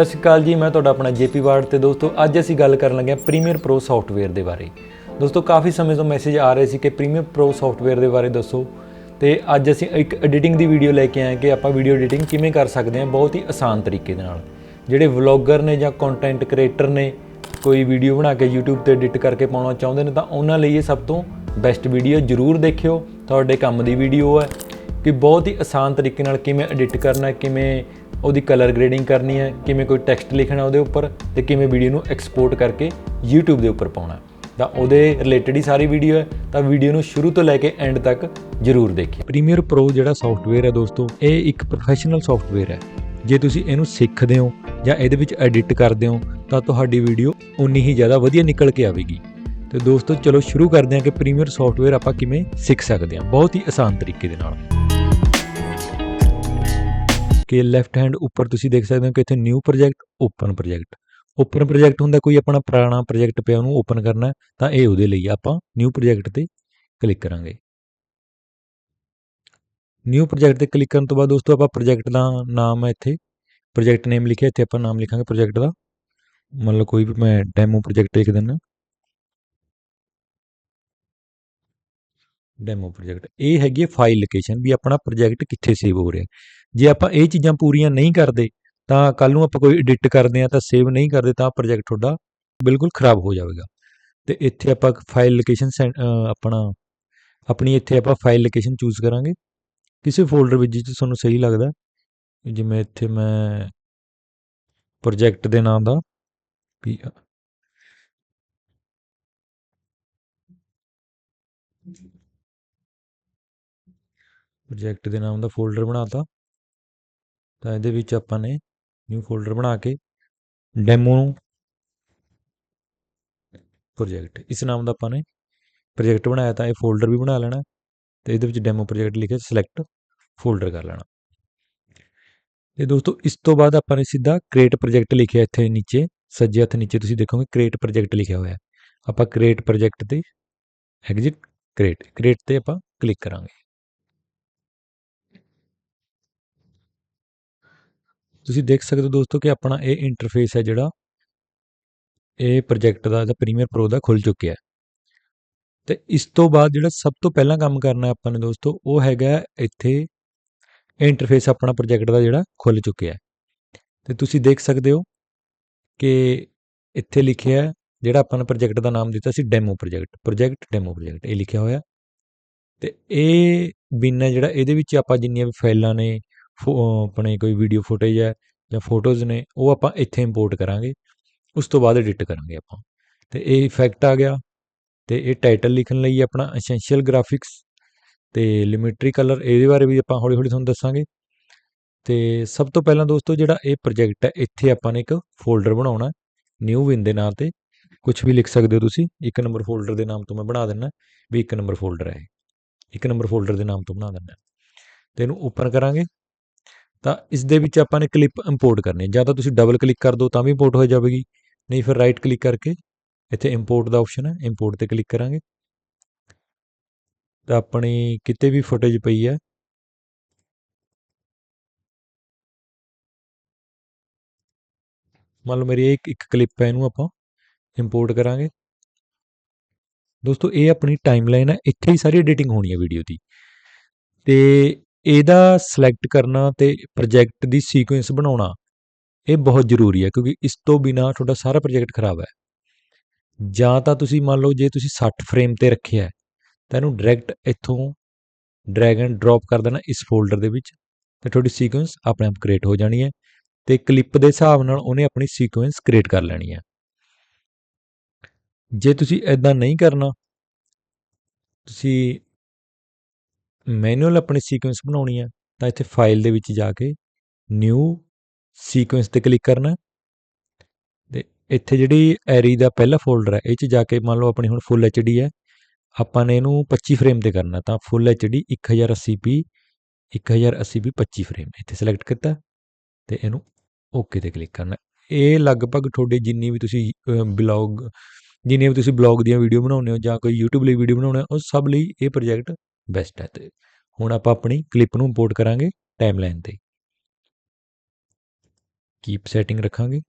ਸਤਿ ਸ਼੍ਰੀ ਅਕਾਲ ਜੀ, ਮੈਂ ਤੁਹਾਡਾ ਆਪਣਾ ਜੇਪੀ ਵਾਰਡ ਤੇ ਦੋਸਤੋ, ਅੱਜ ਅਸੀਂ ਗੱਲ ਕਰਨ ਲੱਗੇ ਹਾਂ ਪ੍ਰੀਮੀਅਰ ਪ੍ਰੋ ਸੌਫਟਵੇਅਰ ਦੇ ਬਾਰੇ। ਦੋਸਤੋ, ਕਾਫੀ ਸਮੇਂ ਤੋਂ ਮੈਸੇਜ ਆ ਰਹੇ ਸੀ ਕਿ ਪ੍ਰੀਮੀਅਰ ਪ੍ਰੋ ਸੌਫਟਵੇਅਰ ਦੇ ਬਾਰੇ ਦੱਸੋ। ਤੇ ਅੱਜ ਅਸੀਂ ਇੱਕ ਐਡੀਟਿੰਗ ਦੀ ਵੀਡੀਓ ਲੈ ਕੇ ਆਏ ਕਿ ਆਪਾਂ ਵੀਡੀਓ ਐਡੀਟਿੰਗ ਕਿਵੇਂ ਕਰ ਸਕਦੇ ਹਾਂ ਬਹੁਤ ਹੀ ਆਸਾਨ ਤਰੀਕੇ ਦੇ ਨਾਲ। ਜਿਹੜੇ ਵਲੌਗਰ ਨੇ ਜਾਂ ਕੰਟੈਂਟ ਕ੍ਰੀਏਟਰ ਨੇ ਕੋਈ ਵੀਡੀਓ ਬਣਾ ਕੇ YouTube ਤੇ ਐਡਿਟ ਕਰਕੇ ਪਾਉਣਾ ਚਾਹੁੰਦੇ ਨੇ ਤਾਂ ਉਹਨਾਂ ਲਈ ਇਹ ਸਭ ਤੋਂ ਬੈਸਟ ਵੀਡੀਓ ਜ਼ਰੂਰ ਦੇਖਿਓ। ਤੁਹਾਡੇ ਕੰਮ ਦੀ ਵੀਡੀਓ ਹੈ ਕਿ ਬਹੁਤ ਹੀ ਆਸਾਨ ਤਰੀਕੇ ਨਾਲ ਕਿਵੇਂ ਐਡਿਟ ਕਰਨਾ ਕਿਵੇਂ ਉਹਦੀ ਕਲਰ ਗ੍ਰੇਡਿੰਗ ਕਰਨੀ ਹੈ, ਕਿਵੇਂ ਕੋਈ ਟੈਕਸਟ ਲਿਖਣਾ ਉਹਦੇ ਉੱਪਰ ਤੇ ਕਿਵੇਂ ਵੀਡੀਓ ਨੂੰ ਐਕਸਪੋਰਟ ਕਰਕੇ YouTube ਦੇ ਉੱਪਰ ਪਾਉਣਾ ਤਾਂ ਉਹਦੇ ਰਿਲੇਟਡ ਹੀ ਸਾਰੀ ਵੀਡੀਓ ਹੈ, ਤਾਂ ਵੀਡੀਓ ਨੂੰ ਸ਼ੁਰੂ ਤੋਂ ਲੈ ਕੇ ਐਂਡ ਤੱਕ ਜ਼ਰੂਰ ਦੇਖਿਓ। ਪ੍ਰੀਮੀਅਰ ਪ੍ਰੋ ਜਿਹੜਾ ਸੌਫਟਵੇਅਰ ਹੈ ਦੋਸਤੋ, ਇਹ ਇੱਕ ਪ੍ਰੋਫੈਸ਼ਨਲ ਸੌਫਟਵੇਅਰ ਹੈ। ਜੇ ਤੁਸੀਂ ਇਹਨੂੰ ਸਿੱਖਦੇ ਹੋ ਜਾਂ ਇਹਦੇ ਵਿੱਚ ਐਡਿਟ ਕਰਦੇ ਹੋ, ਤਾਂ ਤੁਹਾਡੀ ਵੀਡੀਓ ਉਨੀ ਹੀ ਜ਼ਿਆਦਾ ਵਧੀਆ ਨਿਕਲ ਕੇ ਆਵੇਗੀ। ਤੇ ਦੋਸਤੋ, ਚਲੋ ਸ਼ੁਰੂ ਕਰਦੇ ਹਾਂ ਕਿ ਪ੍ਰੀਮੀਅਰ ਸੌਫਟਵੇਅਰ ਆਪਾਂ ਕਿਵੇਂ ਸਿੱਖ ਸਕਦੇ ਹਾਂ। ਬਹੁਤ ਹੀ ਆਸਾਨ ਤਰੀਕੇ ਦੇ ਨਾਲ। ਕਿ ਲੈਫਟ ਹੈਂਡ ਉੱਪਰ ਤੁਸੀਂ ਦੇਖ ਸਕਦੇ ਹੋ ਕਿ ਇੱਥੇ new project open project open project ਹੁੰਦਾ ਕੋਈ ਆਪਣਾ ਪੁਰਾਣਾ ਪ੍ਰੋਜੈਕਟ ਪਿਆ ਉਹਨੂੰ ਓਪਨ ਕਰਨਾ ਤਾਂ ਇਹ ਉਹਦੇ ਲਈ ਆਪਾਂ ਨਿਊ ਪ੍ਰੋਜੈਕਟ ਤੇ ਕਲਿੱਕ ਕਰਾਂਗੇ। ਨਿਊ ਪ੍ਰੋਜੈਕਟ ਤੇ ਕਲਿੱਕ ਕਰਨ ਤੋਂ ਬਾਅਦ ਦੋਸਤੋ ਆਪਾਂ ਪ੍ਰੋਜੈਕਟ ਦਾ ਨਾਮ ਹੈ ਇੱਥੇ। ਪ੍ਰੋਜੈਕਟ ਨੇਮ ਲਿਖਿਆ, ਇੱਥੇ ਆਪਾਂ ਨਾਮ ਲਿਖਾਂਗੇ ਪ੍ਰੋਜੈਕਟ ਦਾ। ਮਤਲਬ ਕੋਈ ਵੀ ਮੈਂ ਡੈਮੋ ਪ੍ਰੋਜੈਕਟ ਲਿਖ ਦਿੰਦਾ। ਡੈਮੋ ਪ੍ਰੋਜੈਕਟ ਇਹ ਹੈਗੀ ਫਾਈਲ ਲੋਕੇਸ਼ਨ ਵੀ ਆਪਣਾ ਪ੍ਰੋਜੈਕਟ ਕਿੱਥੇ ਸੇਵ ਹੋ ਰਿਹਾ। ਜੇ ਆਪਾਂ ਇਹ ਚੀਜ਼ਾਂ ਪੂਰੀਆਂ ਨਹੀਂ ਕਰਦੇ, ਤਾਂ ਕੱਲ ਨੂੰ ਆਪਾਂ ਕੋਈ ਐਡਿਟ ਕਰਦੇ ਆ ਤਾਂ ਸੇਵ ਨਹੀਂ ਕਰਦੇ, ਤਾਂ ਪ੍ਰੋਜੈਕਟ ਤੁਹਾਡਾ ਬਿਲਕੁਲ ਖਰਾਬ ਹੋ ਜਾਵੇਗਾ। ਤੇ ਇੱਥੇ ਆਪਾਂ ਫਾਈਲ ਲੋਕੇਸ਼ਨ ਆਪਣਾ, ਆਪਣੀ ਇੱਥੇ ਆਪਾਂ ਫਾਈਲ ਲੋਕੇਸ਼ਨ ਚੂਜ਼ ਕਰਾਂਗੇ। ਕਿਸੇ ਫੋਲਡਰ ਵਿੱਚ ਜਿੱਥੇ ਤੁਹਾਨੂੰ ਸਹੀ ਲੱਗਦਾ, ਜਿਵੇਂ ਇੱਥੇ ਮੈਂ ਪ੍ਰੋਜੈਕਟ ਦੇ ਨਾਮ ਦਾ, ਵੀ ਪ੍ਰੋਜੈਕਟ ਦੇ ਨਾਮ ਦਾ ਫੋਲਡਰ ਬਣਾਤਾ। ਤਾਂ ਇਹਦੇ ਵਿੱਚ ਆਪਾਂ ਨੇ ਨਿਊ ਫੋਲਡਰ ਬਣਾ ਕੇ ਡੈਮੋ ਪ੍ਰੋਜੈਕਟ ਇਸ ਨਾਮ ਦਾ ਆਪਾਂ ਨੇ ਪ੍ਰੋਜੈਕਟ ਬਣਾਇਆ ਤਾਂ ਇਹ ਫੋਲਡਰ ਵੀ ਬਣਾ ਲੈਣਾ, ਤੇ ਇਹਦੇ ਵਿੱਚ ਡੈਮੋ ਪ੍ਰੋਜੈਕਟ ਲਿਖ ਕੇ ਸਿਲੈਕਟ ਫੋਲਡਰ ਕਰ ਲੈਣਾ। ਤੇ ਦੋਸਤੋ, ਇਸ ਤੋਂ ਬਾਅਦ ਆਪਾਂ ਨੇ ਸਿੱਧਾ ਕ੍ਰੀਏਟ ਪ੍ਰੋਜੈਕਟ ਲਿਖਿਆ ਇੱਥੇ ਨੀਚੇ, ਸੱਜੇ ਹੱਥ ਨੀਚੇ ਤੁਸੀਂ ਦੇਖੋਗੇ ਕ੍ਰੀਏਟ ਪ੍ਰੋਜੈਕਟ ਲਿਖਿਆ ਹੋਇਆ। ਆਪਾਂ ਕ੍ਰੀਏਟ ਪ੍ਰੋਜੈਕਟ ਤੇ ਐਗਜ਼ਿਟ ਕ੍ਰੀਏਟ ਕ੍ਰੀਏਟ ਤੇ ਆਪਾਂ ਕਲਿੱਕ ਕਰਾਂਗੇ। ਤੁਸੀਂ ਦੇਖ ਸਕਦੇ ਹੋ ਦੋਸਤੋ ਕਿ ਆਪਣਾ ਇਹ ਇੰਟਰਫੇਸ ਹੈ ਜਿਹੜਾ, ਇਹ ਪ੍ਰੋਜੈਕਟ ਦਾ ਦਾ ਪ੍ਰੀਮੀਅਰ ਪ੍ਰੋ ਦਾ ਖੁੱਲ ਚੁੱਕਿਆ ਹੈ। ਤੇ ਇਸ ਤੋਂ ਬਾਅਦ ਜਿਹੜਾ ਸਭ ਤੋਂ ਪਹਿਲਾਂ ਕੰਮ ਕਰਨਾ ਆਪਾਂ ਨੇ ਦੋਸਤੋ, ਉਹ ਹੈਗਾ ਇੱਥੇ ਇੰਟਰਫੇਸ ਆਪਣਾ ਪ੍ਰੋਜੈਕਟ ਦਾ ਜਿਹੜਾ ਖੁੱਲ ਚੁੱਕਿਆ ਹੈ। ਤੇ ਤੁਸੀਂ ਦੇਖ ਸਕਦੇ ਹੋ ਕਿ ਇੱਥੇ ਲਿਖਿਆ ਹੈ, ਜਿਹੜਾ ਆਪਾਂ ਨੇ ਪ੍ਰੋਜੈਕਟ ਦਾ ਨਾਮ ਦਿੱਤਾ ਸੀ demo project project demo project ਇਹ ਲਿਖਿਆ ਹੋਇਆ ਤੇ ਇਹ ਬਿਨ ਜਿਹੜਾ, ਇਹਦੇ ਵਿੱਚ ਆਪਾਂ ਜਿੰਨੀਆਂ ਵੀ ਫਾਈਲਾਂ ਨੇ ਆਪਣੇ ਕੋਈ ਵੀਡੀਓ ਫੁਟੇਜ ਹੈ ਜਾਂ ਫੋਟੋਜ਼ ਨੇ, ਉਹ ਆਪਾਂ ਇੱਥੇ ਇੰਪੋਰਟ ਕਰਾਂਗੇ। ਉਸ ਤੋਂ ਬਾਅਦ ਐਡਿਟ ਕਰਾਂਗੇ ਆਪਾਂ। ਤੇ ਇਹ ਇਫੈਕਟ ਆ ਗਿਆ ਤੇ ਇਹ ਟਾਈਟਲ ਲਿਖਣ ਲਈ ਆਪਣਾ ਐਸੈਂਸ਼ੀਅਲ ਗ੍ਰਾਫਿਕਸ ਤੇ ਲਿਮਿਟਰੀ ਕਲਰ ਇਹਦੇ ਬਾਰੇ ਵੀ ਆਪਾਂ ਹੌਲੀ ਹੌਲੀ ਤੁਹਾਨੂੰ ਦੱਸਾਂਗੇ। ਤੇ ਸਭ ਤੋਂ ਪਹਿਲਾਂ ਦੋਸਤੋ ਜਿਹੜਾ ਇਹ ਪ੍ਰੋਜੈਕਟ ਹੈ, ਇੱਥੇ ਆਪਾਂ ਨੇ ਇੱਕ ਫੋਲਡਰ ਬਣਾਉਣਾ ਨਿਊ ਵਿਨ ਦੇ ਨਾਂ ਤੇ। ਕੁਝ ਵੀ ਲਿਖ ਸਕਦੇ ਹੋ ਤੁਸੀਂ, ਇੱਕ ਨੰਬਰ ਫੋਲਡਰ ਦੇ ਨਾਮ ਤੋਂ ਮੈਂ ਬਣਾ ਦਿੰਦਾ, ਵੀ ਇੱਕ ਨੰਬਰ ਫੋਲਡਰ ਹੈ ਇੱਕ ਨੰਬਰ ਫੋਲਡਰ ਦੇ ਨਾਮ ਤੋਂ ਬਣਾ ਦਿੰਦਾ। ਤੇ ਇਹਨੂੰ ਓਪਨ ਕਰਾਂਗੇ। ਤਾਂ ਇਸ ਦੇ ਵਿੱਚ ਆਪਾਂ ਨੇ ਕਲਿੱਪ ਇੰਪੋਰਟ ਕਰਨੀ ਜਾਂ ਤਾਂ ਤੁਸੀਂ ਡਬਲ ਕਲਿੱਕ ਕਰ ਦਿਓ ਤਾਂ ਵੀ ਇੰਪੋਰਟ ਹੋ ਜਾਵੇਗੀ। ਨਹੀਂ ਫਿਰ ਰਾਈਟ ਕਲਿੱਕ ਕਰਕੇ ਇੱਥੇ ਇੰਪੋਰਟ ਦਾ ਆਪਸ਼ਨ ਹੈ। ਇੰਪੋਰਟ ਤੇ ਕਲਿੱਕ ਕਰਾਂਗੇ। ਤਾਂ ਆਪਣੀ ਕਿਤੇ ਵੀ ਫੁਟੇਜ ਪਈ ਹੈ। ਮੰਨ ਲਓ ਮੇਰੀ ਇੱਕ ਇੱਕ ਕਲਿੱਪ ਹੈ ਇਹਨੂੰ ਆਪਾਂ ਇੰਪੋਰਟ ਕਰਾਂਗੇ। ਦੋਸਤੋ ਇਹ ਆਪਣੀ ਟਾਈਮਲਾਈਨ ਹੈ। ਇੱਥੇ ਹੀ ਸਾਰੀ ਐਡੀਟਿੰਗ ਹੋਣੀ ਹੈ ਵੀਡੀਓ ਦੀ। ਤੇ ਇਹਦਾ ਸਿਲੈਕਟ ਕਰਨਾ ਤੇ ਪ੍ਰੋਜੈਕਟ ਦੀ ਸੀਕੁਐਂਸ ਬਣਾਉਣਾ, ਇਹ ਬਹੁਤ ਜ਼ਰੂਰੀ ਹੈ ਕਿਉਂਕਿ ਇਸ ਤੋਂ ਬਿਨਾ ਤੁਹਾਡਾ ਸਾਰਾ ਪ੍ਰੋਜੈਕਟ ਖਰਾਬ ਹੈ। ਜਾਂ ਤਾਂ ਤੁਸੀਂ ਮੰਨ ਲਓ ਜੇ ਤੁਸੀਂ 60 ਫਰੇਮ ਤੇ ਰੱਖਿਆ ਤਾਂ ਇਹਨੂੰ ਡਾਇਰੈਕਟ ਇੱਥੋਂ ਡਰੈਗ ਐਂਡ ਡ੍ਰੌਪ ਕਰ ਦੇਣਾ ਇਸ ਫੋਲਡਰ ਦੇ ਵਿੱਚ ਤੇ ਤੁਹਾਡੀ ਸੀਕੁਐਂਸ ਆਪਣੇ ਆਪ ਕ੍ਰੀਏਟ ਹੋ ਜਾਣੀ ਹੈ ਤੇ ਕਲਿੱਪ ਦੇ ਹਿਸਾਬ ਨਾਲ ਉਹਨੇ ਆਪਣੀ ਸੀਕੁਐਂਸ ਕ੍ਰੀਏਟ ਕਰ ਲੈਣੀ ਹੈ। ਜੇ ਤੁਸੀਂ ਐਦਾਂ ਨਹੀਂ ਕਰਨਾ, ਤੁਸੀਂ ਮੈਨੂਅਲ ਆਪਣੀ ਸੀਕੁਐਂਸ ਬਣਾਉਣੀ ਹੈ, ਤਾਂ ਇੱਥੇ ਫਾਈਲ ਦੇ ਵਿੱਚ ਜਾ ਕੇ ਨਿਊ ਸੀਕੁਐਂਸ ਤੇ ਕਲਿੱਕ ਕਰਨਾ ਤੇ ਇੱਥੇ ਜਿਹੜੀ ਐਰੀ ਦਾ ਪਹਿਲਾ ਫੋਲਡਰ ਹੈ, ਇਹ 'ਚ ਜਾ ਕੇ ਮੰਨ ਲਓ ਆਪਣੀ ਹੁਣ ਫੁੱਲ ਐਚਡੀ ਹੈ, ਆਪਾਂ ਨੇ ਇਹਨੂੰ 25 ਫਰੇਮ ਤੇ ਕਰਨਾ ਤਾਂ full HD 1080p 1080p 25 frame ਇੱਥੇ ਸਿਲੈਕਟ ਕੀਤਾ ਤੇ ਇਹਨੂੰ ਓਕੇ ਤੇ ਕਲਿੱਕ ਕਰਨਾ ਇਹ ਲਗਭਗ ਤੁਹਾਡੇ ਜਿੰਨੀ ਵੀ ਤੁਸੀਂ ਬਲੌਗ ਜਿੰਨੀਆਂ ਵੀ ਤੁਸੀਂ ਬਲੌਗ ਦੀਆਂ ਵੀਡੀਓ ਬਣਾਉਂਦੇ ਹੋ ਜਾਂ ਕੋਈ YouTube ਲਈ ਵੀਡੀਓ ਬਣਾਉਣਾ ਉਹ ਸਭ ਲਈ ਇਹ ਪ੍ਰੋਜੈਕਟ ਬੈਸਟ ਹੈ ਤੇ। ਹੁਣ ਆਪਾਂ ਆਪਣੀ ਕਲਿੱਪ ਨੂੰ ਇੰਪੋਰਟ ਕਰਾਂਗੇ ਟਾਈਮਲਾਈਨ ਤੇ। ਕੀਪ ਸੈਟਿੰਗ ਰੱਖਾਂਗੇ।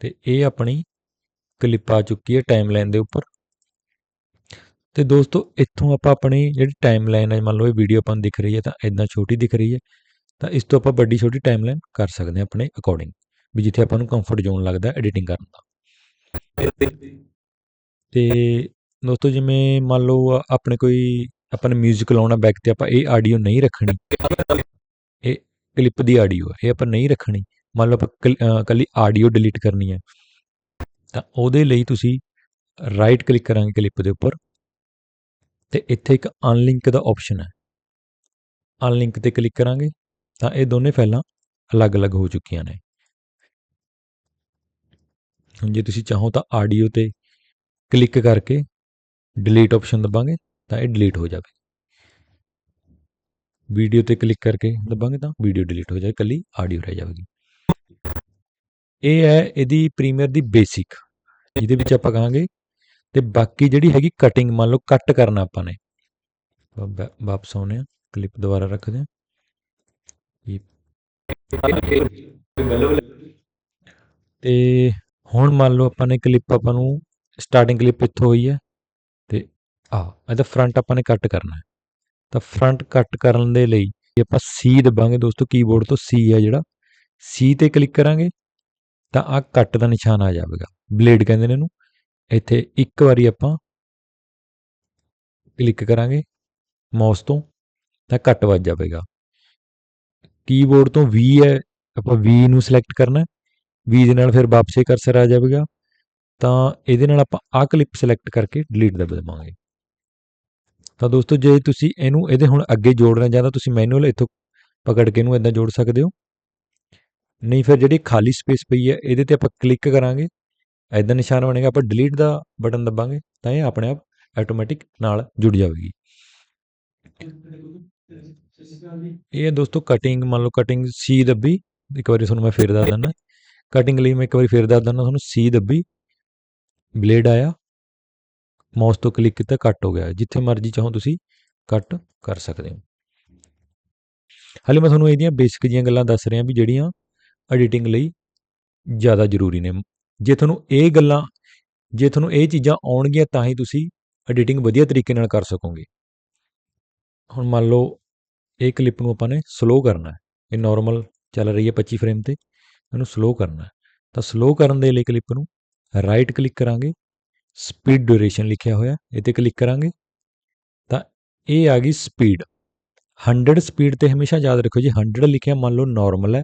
ਤੇ ਇਹ ਆਪਣੀ ਕਲਿੱਪ ਆ ਚੁੱਕੀ ਹੈ ਟਾਈਮਲਾਈਨ ਦੇ ਉੱਪਰ। ਤੇ ਦੋਸਤੋ, ਇੱਥੋਂ ਆਪਾਂ ਆਪਣੀ ਜਿਹੜੀ ਟਾਈਮਲਾਈਨ ਹੈ, ਮੰਨ ਲਓ ਇਹ ਵੀਡੀਓ ਆਪਾਂ ਦਿਖ ਰਹੀ ਹੈ ਤਾਂ ਇਦਾਂ ਛੋਟੀ ਦਿਖ ਰਹੀ ਹੈ, ਤਾਂ ਇਸ ਤੋਂ ਆਪਾਂ ਵੱਡੀ ਛੋਟੀ ਟਾਈਮਲਾਈਨ ਕਰ ਸਕਦੇ ਹਾਂ ਆਪਣੇ ਅਕੋਰਡਿੰਗ ਵੀ ਜਿੱਥੇ ਆਪਾਂ ਨੂੰ ਕੰਫਰਟ ਜ਼ੋਨ ਲੱਗਦਾ ਐਡੀਟਿੰਗ ਕਰਨ ਦਾ। ਤੇ ਦੋਸਤੋ, ਜਿਵੇਂ ਮੰਨ ਲਓ ਆਪਣੇ ਕੋਈ ਆਪਾਂ ਨੇ 뮤직 ਲਾਉਣਾ ਬੈਕ ਤੇ ਆਪਾਂ ਇਹ ਆਡੀਓ ਨਹੀਂ ਰੱਖਣੀ। ਇਹ ਕਲਿੱਪ ਦੀ ਆਡੀਓ ਇਹ ਆਪਾਂ ਨਹੀਂ ਰੱਖਣੀ। ਮੰਨ ਲਓ ਆਪਾਂ ਕੱਲੀ ਆਡੀਓ ਡਿਲੀਟ ਕਰਨੀ ਹੈ ਤਾਂ ਉਹਦੇ ਲਈ ਤੁਸੀਂ ਰਾਈਟ ਕਲਿੱਕ ਕਰਾਂਗੇ ਕਲਿੱਪ ਦੇ ਉੱਪਰ। ਤੇ ਇੱਥੇ ਇੱਕ ਅਨਲਿੰਕ ਦਾ ਆਪਸ਼ਨ ਹੈ ਅਨਲਿੰਕ ਤੇ ਕਲਿੱਕ ਕਰਾਂਗੇ, ਤਾਂ ਇਹ ਦੋਨੇ ਫਾਈਲਾਂ ਅਲੱਗ-ਅਲੱਗ ਹੋ ਚੁੱਕੀਆਂ ਨੇ। ਹੁਣ ਜੇ ਤੁਸੀਂ ਚਾਹੋ ਤਾਂ ਆਡੀਓ ਤੇ ਕਲਿੱਕ ਕਰਕੇ ਡਿਲੀਟ ਆਪਸ਼ਨ ਦਬਾਂਗੇ ਤਾਂ ਇਹ ਡਿਲੀਟ ਹੋ ਜਾਵੇ ਵੀਡੀਓ ਤੇ ਕਲਿੱਕ ਕਰਕੇ ਦਬਾਂਗੇ ਤਾਂ ਵੀਡੀਓ ਡਿਲੀਟ ਹੋ ਜਾਏ ਕੱਲੀ ਆਡੀਓ ਰਹਿ ਜਾਵੇਗੀ। ਇਹ ਹੈ ਇਹਦੀ ਪ੍ਰੀਮੀਅਰ ਦੀ ਬੇਸਿਕ ਜਿਹਦੇ ਵਿੱਚ ਆਪਾਂ ਕਹਾਂਗੇ ਤੇ ਬਾਕੀ ਜਿਹੜੀ ਹੈਗੀ ਕਟਿੰਗ ਮੰਨ ਲਓ ਕੱਟ ਕਰਨਾ ਆਪਾਂ ਨੇ। ਵਾਪਸ ਆਉਨੇ ਆ ਕਲਿੱਪ ਦੁਬਾਰਾ ਰੱਖਦੇ ਆ ਤੇ ਹੁਣ ਮੰਨ ਲਓ ਆਪਾਂ ਨੇ ਕਲਿੱਪ ਆਪਾਂ ਨੂੰ ਸਟਾਰਟਿੰਗ ਕਲਿੱਪ ਇੱਥੋਂ ਹੋਈ ਹੈ। ਆ ਇਹਦਾ ਫਰੰਟ ਆਪਾਂ ਨੇ ਕੱਟ ਕਰਨਾ ਹੈ। ਤਾਂ ਫਰੰਟ ਕੱਟ ਕਰਨ ਦੇ ਲਈ ਆਪਾਂ ਸੀ ਦਬਾਂਗੇ ਦੋਸਤੋ ਕੀਬੋਰਡ ਤੋਂ ਸੀ ਹੈ ਜਿਹੜਾ ਸੀ ਤੇ ਕਲਿੱਕ ਕਰਾਂਗੇ, ਤਾਂ ਆ ਕੱਟ ਦਾ ਨਿਸ਼ਾਨ ਆ ਜਾਵੇਗਾ। ਬਲੇਡ ਕਹਿੰਦੇ ਨੇ ਇਹਨੂੰ। ਇੱਥੇ ਇੱਕ ਵਾਰੀ ਆਪਾਂ ਕਲਿੱਕ ਕਰਾਂਗੇ ਮਾਊਸ ਤੋਂ, ਤਾਂ ਕੱਟ ਵੱਜ ਜਾਵੇਗਾ। ਕੀਬੋਰਡ ਤੋਂ V ਹੈ, ਆਪਾਂ V ਨੂੰ ਸਿਲੈਕਟ ਕਰਨਾ V ਦੇ ਨਾਲ ਫਿਰ ਵਾਪਸੇ ਕਰਸਰ ਆ ਜਾਵੇਗਾ। ਤਾਂ ਇਹਦੇ ਨਾਲ ਆਪਾਂ ਆ ਕਲਿੱਪ ਸਿਲੈਕਟ ਕਰਕੇ ਡਿਲੀਟ ਦਬਾ ਦੇਵਾਂਗੇ। ਤਾਂ ਦੋਸਤੋ, ਜੇ ਤੁਸੀਂ ਇਹਨੂੰ, ਇਹਦੇ ਹੁਣ ਅੱਗੇ ਜੋੜਨਾ ਚਾਹੁੰਦਾ, ਤੁਸੀਂ ਮੈਨੂਅਲ ਇੱਥੋਂ ਪਕੜ ਕੇ ਇਹਨੂੰ ਇਦਾਂ ਜੋੜ ਸਕਦੇ ਹੋ। ਨਹੀਂ, ਫਿਰ ਜਿਹੜੀ ਖਾਲੀ ਸਪੇਸ ਪਈ ਹੈ, ਇਹਦੇ ਤੇ ਆਪਾਂ ਕਲਿੱਕ ਕਰਾਂਗੇ। ਇਦਾਂ ਨਿਸ਼ਾਨ ਬਣੇਗਾ, ਆਪਾਂ ਡਿਲੀਟ ਦਾ ਬਟਨ ਦਬਾਂਗੇ, ਤਾਂ ਇਹ ਆਪਣੇ ਆਪ ਆਟੋਮੈਟਿਕ ਨਾਲ ਜੁੜ ਜਾਵੇਗੀ। ਇਹ ਦੋਸਤੋ ਕਟਿੰਗ ਮੰਨ ਲਓ ਕਟਿੰਗ ਸੀ ਦੱਬੀ, ਇੱਕ ਵਾਰੀ ਤੁਹਾਨੂੰ ਮੈਂ ਫੇਰ ਦੱਸ ਦਿੰਦਾ। ਕਟਿੰਗ ਲਈ ਮੈਂ ਇੱਕ ਵਾਰੀ ਫੇਰ ਦੱਸ ਦਿੰਦਾ, ਤੁਹਾਨੂੰ ਸੀ ਦੱਬੀ ਬਲੇਡ ਆਇਆ। ਮਾਊਸ ਤੋਂ ਕਲਿੱਕ ਕੀਤਾ, ਕੱਟ ਹੋ ਗਿਆ। ਜਿੱਥੇ ਮਰਜ਼ੀ ਚਾਹੋ ਤੁਸੀਂ ਕੱਟ ਕਰ ਸਕਦੇ ਹੋ। ਹਾਲੇ ਮੈਂ ਤੁਹਾਨੂੰ ਇਹਦੀਆਂ ਬੇਸਿਕ ਜੀਆਂ ਗੱਲਾਂ ਦੱਸ ਰਿਹਾ ਵੀ ਜਿਹੜੀਆਂ ਐਡੀਟਿੰਗ ਲਈ ਜ਼ਿਆਦਾ ਜ਼ਰੂਰੀ ਨੇ। ਜੇ ਤੁਹਾਨੂੰ ਇਹ ਗੱਲਾਂ, ਜੇ ਤੁਹਾਨੂੰ ਇਹ ਚੀਜ਼ਾਂ ਆਉਣਗੀਆਂ ਤਾਂ ਹੀ ਤੁਸੀਂ ਐਡੀਟਿੰਗ ਵਧੀਆ ਤਰੀਕੇ ਨਾਲ ਕਰ ਸਕੋਗੇ। ਹੁਣ ਮੰਨ ਲਓ ਇਹ ਕਲਿੱਪ ਨੂੰ ਆਪਾਂ ਨੇ ਸਲੋ ਕਰਨਾ ਹੈ। ਇਹ ਨਾਰਮਲ ਚੱਲ ਰਹੀ ਹੈ 25 ਫਰੇਮ ਤੇ, ਇਹਨੂੰ ਸਲੋ ਕਰਨਾ ਹੈ। ਤਾਂ ਸਲੋ ਕਰਨ ਦੇ ਲਈ ਕਲਿੱਪ ਨੂੰ ਰਾਈਟ ਕਲਿੱਕ ਕਰਾਂਗੇ। ਸਪੀਡ ਡਿਊਰੇਸ਼ਨ ਲਿਖਿਆ ਹੋਇਆ ਇਹ ਤੇ ਕਲਿੱਕ ਕਰਾਂਗੇ। ਤਾਂ ਇਹ ਆ ਗਈ ਸਪੀਡ 100 ਸਪੀਡ ਤੇ ਹਮੇਸ਼ਾ ਯਾਦ ਰੱਖੋ ਜੀ 100 ਲਿਖਿਆ ਮੰਨ ਲਓ ਨਾਰਮਲ ਹੈ।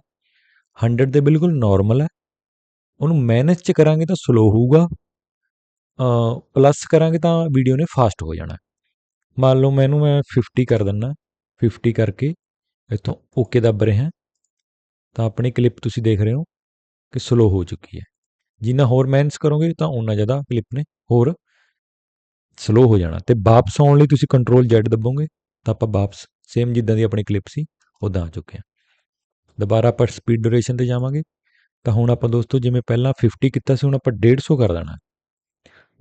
100 ਤੇ ਬਿਲਕੁਲ ਨਾਰਮਲ ਹੈ। ਉਹਨੂੰ ਮੈਨੇਜ ਚ ਕਰਾਂਗੇ ਤਾਂ ਸਲੋ ਹੋਊਗਾ। ਪਲੱਸ ਕਰਾਂਗੇ ਤਾਂ ਵੀਡੀਓ ਨੇ ਫਾਸਟ ਹੋ ਜਾਣਾ। ਮੰਨ ਲਓ ਮੈਨੂੰ ਮੈਂ 50 ਕਰ ਦਿੰਨਾ 50 ਕਰਕੇ ਇੱਥੋਂ ਓਕੇ ਦੱਬ ਰਿਹਾ। ਤਾਂ ਆਪਣੀ ਕਲਿੱਪ ਤੁਸੀਂ ਦੇਖ ਰਹੇ ਹੋ ਕਿ ਸਲੋ ਹੋ ਚੁੱਕੀ ਹੈ। ਜਿੰਨਾ ਹੋਰ ਮੈਨੇਜ ਕਰੋਗੇ ਤਾਂ ਉਨਾ ਜ਼ਿਆਦਾ ਕਲਿੱਪ ਨੇ ਹੋਰ ਸਲੋ ਹੋ ਜਾਣਾ। ਤੇ ਵਾਪਸ ਆਉਣ ਲਈ ਤੁਸੀਂ ਕੰਟਰੋਲ Z ਦਬੋਗੇ ਤਾਂ ਆਪਾਂ ਵਾਪਸ ਸੇਮ ਜਿੱਦਾਂ ਦੀ ਆਪਣੀ ਕਲਿੱਪ ਸੀ ਉਦਾਂ ਆ ਚੁੱਕੇ ਹਾਂ। ਦੁਬਾਰਾ ਆਪਾਂ ਸਪੀਡ ਡਿਊਰੇਸ਼ਨ ਤੇ ਜਾਵਾਂਗੇ। ਤਾਂ ਹੁਣ ਆਪਾਂ ਦੋਸਤੋ ਜਿਵੇਂ ਪਹਿਲਾਂ 50 ਕੀਤਾ ਸੀ, ਹੁਣ ਆਪਾਂ 150 ਕਰ ਦੇਣਾ।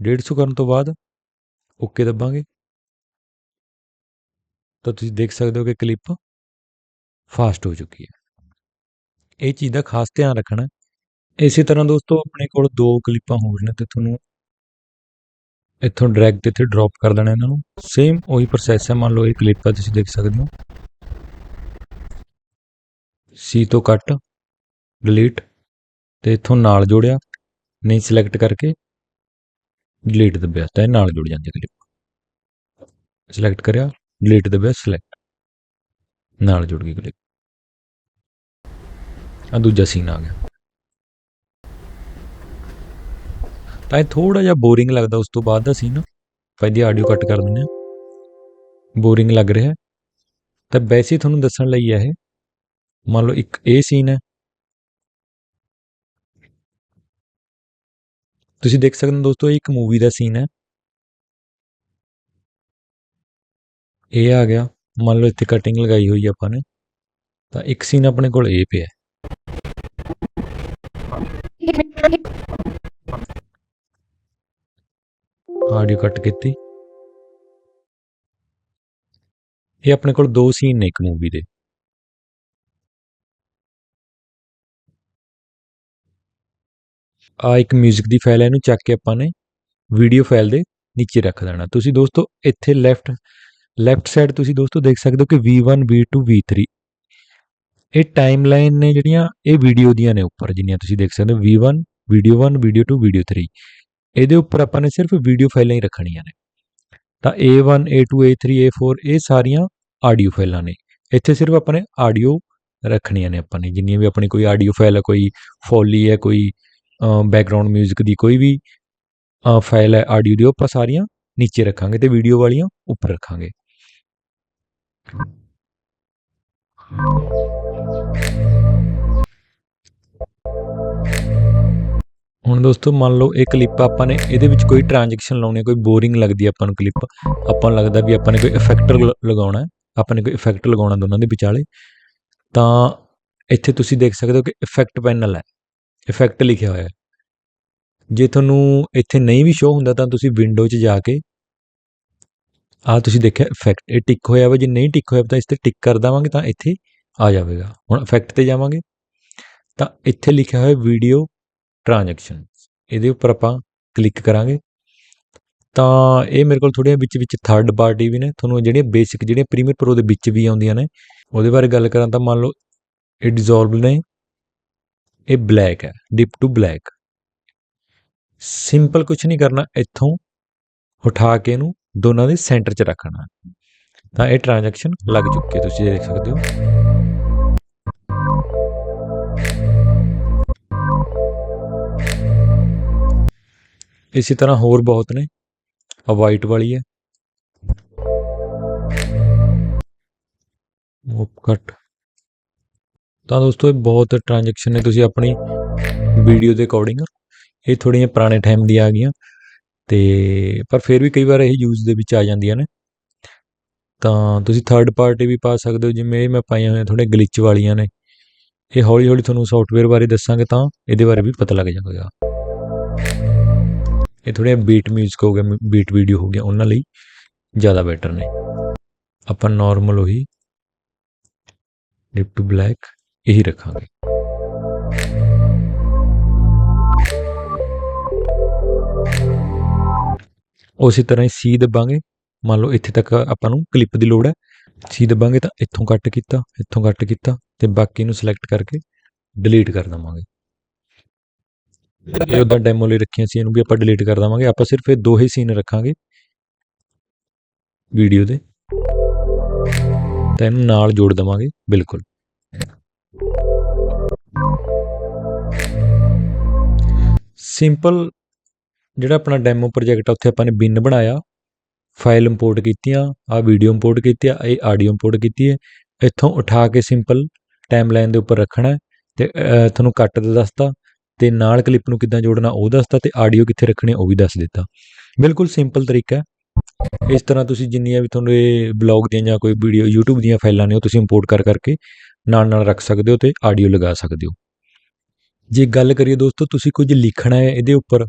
150 ਕਰਨ ਤੋਂ ਬਾਅਦ ਓਕੇ ਦਬਾਂਗੇ। ਤਾਂ ਤੁਸੀਂ ਦੇਖ ਸਕਦੇ ਹੋ ਕਿ ਕਲਿੱਪ ਫਾਸਟ ਹੋ ਚੁੱਕੀ ਹੈ। ਇਹ ਚੀਜ਼ ਦਾ ਖਾਸ ਧਿਆਨ ਰੱਖਣਾ। ਇਸੇ ਤਰ੍ਹਾਂ ਦੋਸਤੋ, ਆਪਣੇ ਕੋਲ ਦੋ ਕਲਿੱਪਾਂ ਹੋਰ ਨੇ ਤੇ ਤੁਹਾਨੂੰ ਇੱਥੋਂ ਡਰੈਗ ਤੇ ਇੱਥੇ ਡ੍ਰੌਪ ਕਰ ਦੇਣਾ ਇਹਨਾਂ ਨੂੰ। ਸੇਮ ਉਹੀ ਪ੍ਰੋਸੈਸ ਹੈ, ਮੰਨ ਲਓ ਇਹ ਕਲਿੱਪ ਆ ਤੁਸੀਂ ਦੇਖ ਸਕਦੇ ਹੋ। ਸੀ ਤੋਂ ਕੱਟ ਡਿਲੀਟ ਤੇ ਇੱਥੋਂ ਨਾਲ ਜੋੜਿਆ, ਨਹੀਂ ਸਿਲੈਕਟ ਕਰਕੇ ਡਿਲੀਟ ਦੱਬਿਆ ਤਾਂ ਇਹ ਨਾਲ ਜੁੜ ਜਾਂਦੀ ਕਲਿੱਪ। ਸਿਲੈਕਟ ਕਰਿਆ ਡਿਲੀਟ ਦੱਬਿਆ ਸਿਲੈਕਟ ਨਾਲ ਜੁੜ ਗਈ ਕਲਿੱਪ। ਆ ਦੂਜਾ ਸੀਨ ਆ ਗਿਆ। ਤਾਂ ਇਹ ਥੋੜਾ ਜਿਹਾ ਬੋਰਿੰਗ ਲੱਗਦਾ ਉਸ ਤੋਂ ਬਾਅਦ ਦਾ ਸੀਨ ਪਹਿਲੀ ਆਡੀਓ ਕੱਟ ਕਰ ਦਿੰਦੇ ਆ ਬੋਰਿੰਗ ਲੱਗ ਰਿਹਾ। ਤਾਂ ਵੈਸੇ ਤੁਹਾਨੂੰ ਦੱਸਣ ਲਈ ਹੈ ਇਹ। ਮੰਨ ਲਓ ਇੱਕ ਇਹ ਸੀਨ ਹੈ। ਤੁਸੀਂ ਦੇਖ ਸਕਦੇ ਹੋ ਦੋਸਤੋ, ਇਹ ਇੱਕ ਮੂਵੀ ਦਾ ਸੀਨ ਹੈ। ਇਹ ਆ ਗਿਆ। ਮੰਨ ਲਓ ਇੱਥੇ ਕਟਿੰਗ ਲਗਾਈ ਹੋਈ ਆਪਾਂ ਨੇ। ਤਾਂ ਇੱਕ ਸੀਨ ਆਪਣੇ ਕੋਲ ਇਹ ਪਿਆ। ਆਡੀਓ ਕੱਟ ਕੀਤੀ। ਇਹ ਆਪਣੇ ਕੋਲ ਦੋ ਸੀਨ ਨੇ ਇੱਕ ਮੂਵੀ ਦੇ। ਆ ਇੱਕ 뮤직 ਦੀ ਫਾਈਲ ਹੈ, ਇਹਨੂੰ ਚੱਕ ਕੇ ਆਪਾਂ ਨੇ ਵੀਡੀਓ ਫਾਈਲ ਦੇ ਨੀਚੇ ਰੱਖ ਦੇਣਾ। ਤੁਸੀਂ ਦੋਸਤੋ, ਇੱਥੇ ਲੈਫਟ ਲੈਫਟ ਸਾਈਡ ਤੁਸੀਂ ਦੋਸਤੋ ਦੇਖ ਸਕਦੇ ਹੋ ਕਿ V1 V2 V3 ਇਹ ਟਾਈਮ ਲਾਈਨ ਨੇ ਜਿਹੜੀਆਂ, ਇਹ ਵੀਡੀਓ ਦੀਆਂ ਨੇ ਉੱਪਰ, ਜਿੰਨੀਆਂ ਤੁਸੀਂ ਦੇਖ ਸਕਦੇ ਹੋ। V1 ਵੀਡੀਓ 1 ਵੀਡੀਓ 2 ਵੀਡੀਓ 3 ਇਹਦੇ ਉੱਪਰ ਆਪਾਂ ਨੇ ਸਿਰਫ ਵੀਡੀਓ ਫਾਈਲਾਂ ਹੀ ਰੱਖਣੀਆਂ ਨੇ। ਤਾਂ A1 A2 A3 A4 ਇਹ ਸਾਰੀਆਂ ਆਡੀਓ ਫਾਈਲਾਂ ਨੇ। ਇੱਥੇ ਸਿਰਫ ਆਪਾਂ ਨੇ ਆਡੀਓ ਰੱਖਣੀਆਂ ਨੇ ਆਪਾਂ ਨੇ। ਜਿੰਨੀਆਂ ਵੀ ਆਪਣੀ ਕੋਈ ਆਡੀਓ ਫਾਈਲ ਹੈ ਕੋਈ ਫੋਲੀ ਹੈ ਕੋਈ ਬੈਕਗ੍ਰਾਉਂਡ 뮤직 ਦੀ ਕੋਈ ਵੀ ਫਾਈਲ ਹੈ ਆਡੀਓ ਦੀ, ਉਹ ਆਪਾਂ ਸਾਰੀਆਂ ਨੀਚੇ ਰੱਖਾਂਗੇ ਤੇ ਵੀਡੀਓ ਵਾਲੀਆਂ ਉੱਪਰ ਰੱਖਾਂਗੇ। ਹੁਣ ਦੋਸਤੋ ਮੰਨ ਲਓ ਇਹ ਕਲਿੱਪ ਆਪਾਂ ਨੇ, ਇਹਦੇ ਵਿੱਚ ਕੋਈ ਟ੍ਰਾਂਜੈਕਸ਼ਨ ਲਾਉਣੀ ਹੈ, ਕੋਈ ਬੋਰਿੰਗ ਲੱਗਦੀ ਹੈ ਆਪਾਂ ਨੂੰ ਕਲਿੱਪ ਆਪਾਂ ਨੂੰ ਲੱਗਦਾ ਵੀ ਆਪਾਂ ਨੇ ਕੋਈ ਇਫੈਕਟ ਲਗਾਉਣਾ ਆਪਾਂ ਨੇ ਕੋਈ ਇਫੈਕਟ ਲਗਾਉਣਾ ਦੋਨਾਂ ਦੇ ਵਿਚਾਲੇ, ਤਾਂ ਇੱਥੇ ਤੁਸੀਂ ਦੇਖ ਸਕਦੇ ਹੋ ਕਿ ਇਫੈਕਟ ਪੈਨਲ ਹੈ ਇਫੈਕਟ ਲਿਖਿਆ ਹੋਇਆ ਹੈ। ਜੇ ਤੁਹਾਨੂੰ ਇੱਥੇ ਨਹੀਂ ਵੀ ਸ਼ੋ ਹੁੰਦਾ ਤਾਂ ਤੁਸੀਂ ਵਿੰਡੋ 'ਚ ਜਾ ਕੇ ਆ ਤੁਸੀਂ ਦੇਖਿਆ ਇਫੈਕਟ ਇਹ ਟਿਕ ਹੋਇਆ ਵਾ, ਜੇ ਨਹੀਂ ਟਿਕ ਹੋਇਆ ਤਾਂ ਇਸ ਤੇ ਟਿਕ ਕਰ ਦਵਾਂਗੇ ਤਾਂ ਇੱਥੇ ਆ ਜਾਵੇਗਾ। ਹੁਣ ਇਫੈਕਟ ਤੇ ਜਾਵਾਂਗੇ। ਤਾਂ ਇੱਥੇ ਲਿਖਿਆ ਹੋਇਆ ਵੀਡੀਓ ਟ੍ਰਾਂਜੈਕਸ਼ਨ ਇਹਦੇ ਉੱਪਰ ਆਪਾਂ ਕਲਿੱਕ ਕਰਾਂਗੇ। ਤਾਂ ਇਹ ਮੇਰੇ ਕੋਲ ਥੋੜ੍ਹੀਆਂ ਵਿੱਚ ਵਿੱਚ ਥਰਡ ਪਾਰਟੀ ਵੀ ਨੇ। ਤੁਹਾਨੂੰ ਜਿਹੜੀਆਂ ਬੇਸਿਕ ਜਿਹੜੀਆਂ ਪ੍ਰੀਮੀਅਰ ਪ੍ਰੋ ਦੇ ਵਿੱਚ ਵੀ ਆਉਂਦੀਆਂ ਨੇ, ਉਹਦੇ ਬਾਰੇ ਗੱਲ ਕਰਾਂ ਤਾਂ ਮੰਨ ਲਓ ਇਹ ਡਿਜ਼ੋਲਵ ਨੇ, ਇਹ ਬਲੈਕ ਹੈ ਡਿਪ ਟੂ ਬਲੈਕ ਸਿੰਪਲ ਕੁਝ ਨਹੀਂ ਕਰਨਾ, ਇੱਥੋਂ ਉਠਾ ਕੇ ਇਹਨੂੰ ਦੋਨਾਂ ਦੇ ਸੈਂਟਰ 'ਚ ਰੱਖਣਾ। ਤਾਂ ਇਹ ਟ੍ਰਾਂਜੈਕਸ਼ਨ ਲੱਗ ਚੁੱਕੀ ਹੈ, ਤੁਸੀਂ ਦੇਖ ਸਕਦੇ ਹੋ। ਇਸੇ ਤਰ੍ਹਾਂ ਹੋਰ ਬਹੁਤ ਨੇ। ਆ ਵਾਈਟ ਵਾਲੀ ਹੈ। ਉਹ ਕੱਟ ਤਾਂ ਦੋਸਤੋ, ਇਹ ਬਹੁਤ ਟ੍ਰਾਂਜੈਕਸ਼ਨ ਨੇ। ਤੁਸੀਂ ਆਪਣੀ ਵੀਡੀਓ ਦੇ ਅਕੋਰਡਿੰਗ ਇਹ ਥੋੜੀਆਂ ਪੁਰਾਣੇ ਟਾਈਮ ਦੀਆਂ ਆ ਗਈਆਂ। ਤੇ ਪਰ ਫਿਰ ਵੀ ਕਈ ਵਾਰ ਇਹ ਯੂਜ਼ ਦੇ ਵਿੱਚ ਆ ਜਾਂਦੀਆਂ ਨੇ। ਤਾਂ ਤੁਸੀਂ ਥਰਡ ਪਾਰਟੀ ਵੀ ਪਾ ਸਕਦੇ ਹੋ। ਜਿਵੇਂ ਇਹ ਮੈਂ ਪਾਈਆਂ ਹੋਈਆਂ ਥੋੜੇ ਗਲਿਚ ਵਾਲੀਆਂ ਨੇ। ਇਹ ਹੌਲੀ ਹੌਲੀ ਤੁਹਾਨੂੰ ਸੌਫਟਵੇਅਰ ਬਾਰੇ ਦੱਸਾਂਗੇ ਤਾਂ ਇਹਦੇ ਬਾਰੇ ਵੀ ਪਤਾ ਲੱਗ ਜਾਵੇਗਾ। ਇਹ ਥੋੜ੍ਹੀਆਂ ਬੀਟ ਮਿਊਜ਼ਿਕ ਹੋ ਗਿਆ ਬੀਟ ਵੀਡੀਓ ਹੋ ਗਿਆ ਉਹਨਾਂ ਲਈ ਜ਼ਿਆਦਾ ਬੈਟਰ ਨੇ। ਆਪਾਂ ਨਾਰਮਲ ਉਹੀ ਡਿਪ ਟੂ ਬਲੈਕ ਇਹੀ ਰੱਖਾਂਗੇ। ਉਸੇ ਤਰ੍ਹਾਂ ਹੀ ਸੀ ਦਬਾਂਗੇ। ਮੰਨ ਲਓ ਇੱਥੇ ਤੱਕ ਆਪਾਂ ਨੂੰ ਕਲਿੱਪ ਦੀ ਲੋੜ ਹੈ। ਸੀ ਦਬਾਂਗੇ ਤਾਂ ਇੱਥੋਂ ਕੱਟ ਕੀਤਾ, ਇੱਥੋਂ ਕੱਟ ਕੀਤਾ ਤੇ ਬਾਕੀ ਨੂੰ ਸਿਲੈਕਟ ਕਰਕੇ ਡਿਲੀਟ ਕਰ ਦਵਾਂਗੇ। ਇਹ ਉਹਦਾ ਡੈਮੋ ਲਈ ਰੱਖੀਆਂ ਸੀ ਇਹਨੂੰ ਵੀ ਆਪਾਂ ਡਿਲੀਟ ਕਰ ਦਵਾਂਗੇ। ਆਪਾਂ ਸਿਰਫ ਇਹ ਦੋ ਹੀ ਸੀਨ ਰੱਖਾਂਗੇ। ਵੀਡੀਓ ਦੇ। ਤਾਂ ਇਹਨੂੰ ਨਾਲ ਜੋੜ ਦਵਾਂਗੇ। ਬਿਲਕੁਲ। ਸਿੰਪਲ ਜਿਹੜਾ ਆਪਣਾ ਡੈਮੋ ਪ੍ਰੋਜੈਕਟ ਆ, ਉੱਥੇ ਆਪਾਂ ਨੇ ਬਿਨ ਬਣਾਇਆ। ਫਾਈਲ ਇੰਪੋਰਟ ਕੀਤੀਆਂ ਆ ਵੀਡੀਓ ਇੰਪੋਰਟ ਕੀਤੀ ਆ, ਇਹ ਆਡੀਓ ਇੰਪੋਰਟ ਕੀਤੀ ਹੈ ਇੱਥੋਂ ਉਠਾ ਕੇ ਸਿੰਪਲ ਟਾਈਮਲਾਈਨ ਦੇ ਉੱਪਰ ਰੱਖਣਾ ਤੇ ਤੁਹਾਨੂੰ ਕੱਟ ਦੇ ਦੱਸਤਾ। ਤੇ ਨਾਲ ਕਲਿੱਪ ਨੂੰ ਕਿੱਦਾਂ ਜੋੜਨਾ ਉਹ ਦੱਸਤਾ ਤੇ ਆਡੀਓ ਕਿੱਥੇ ਰੱਖਣੀ ਉਹ ਵੀ ਦੱਸ ਦਿੱਤਾ। ਬਿਲਕੁਲ ਸਿੰਪਲ ਤਰੀਕਾ ਹੈ। ਇਸ ਤਰ੍ਹਾਂ ਤੁਸੀਂ ਜਿੰਨੀਆਂ ਵੀ ਤੁਹਾਨੂੰ ਇਹ ਬਲੌਗ ਦੀਆਂ ਜਾਂ ਕੋਈ ਵੀਡੀਓ YouTube ਦੀਆਂ ਫਾਈਲਾਂ ਨੇ ਉਹ ਤੁਸੀਂ ਇੰਪੋਰਟ ਕਰ ਕਰਕੇ ਨਾਲ ਨਾਲ ਰੱਖ ਸਕਦੇ ਹੋ ਤੇ ਆਡੀਓ ਲਗਾ ਸਕਦੇ ਹੋ। ਜੇ ਗੱਲ ਕਰੀਏ ਦੋਸਤੋ ਤੁਸੀਂ ਕੁਝ ਲਿਖਣਾ ਹੈ ਇਹਦੇ ਉੱਪਰ,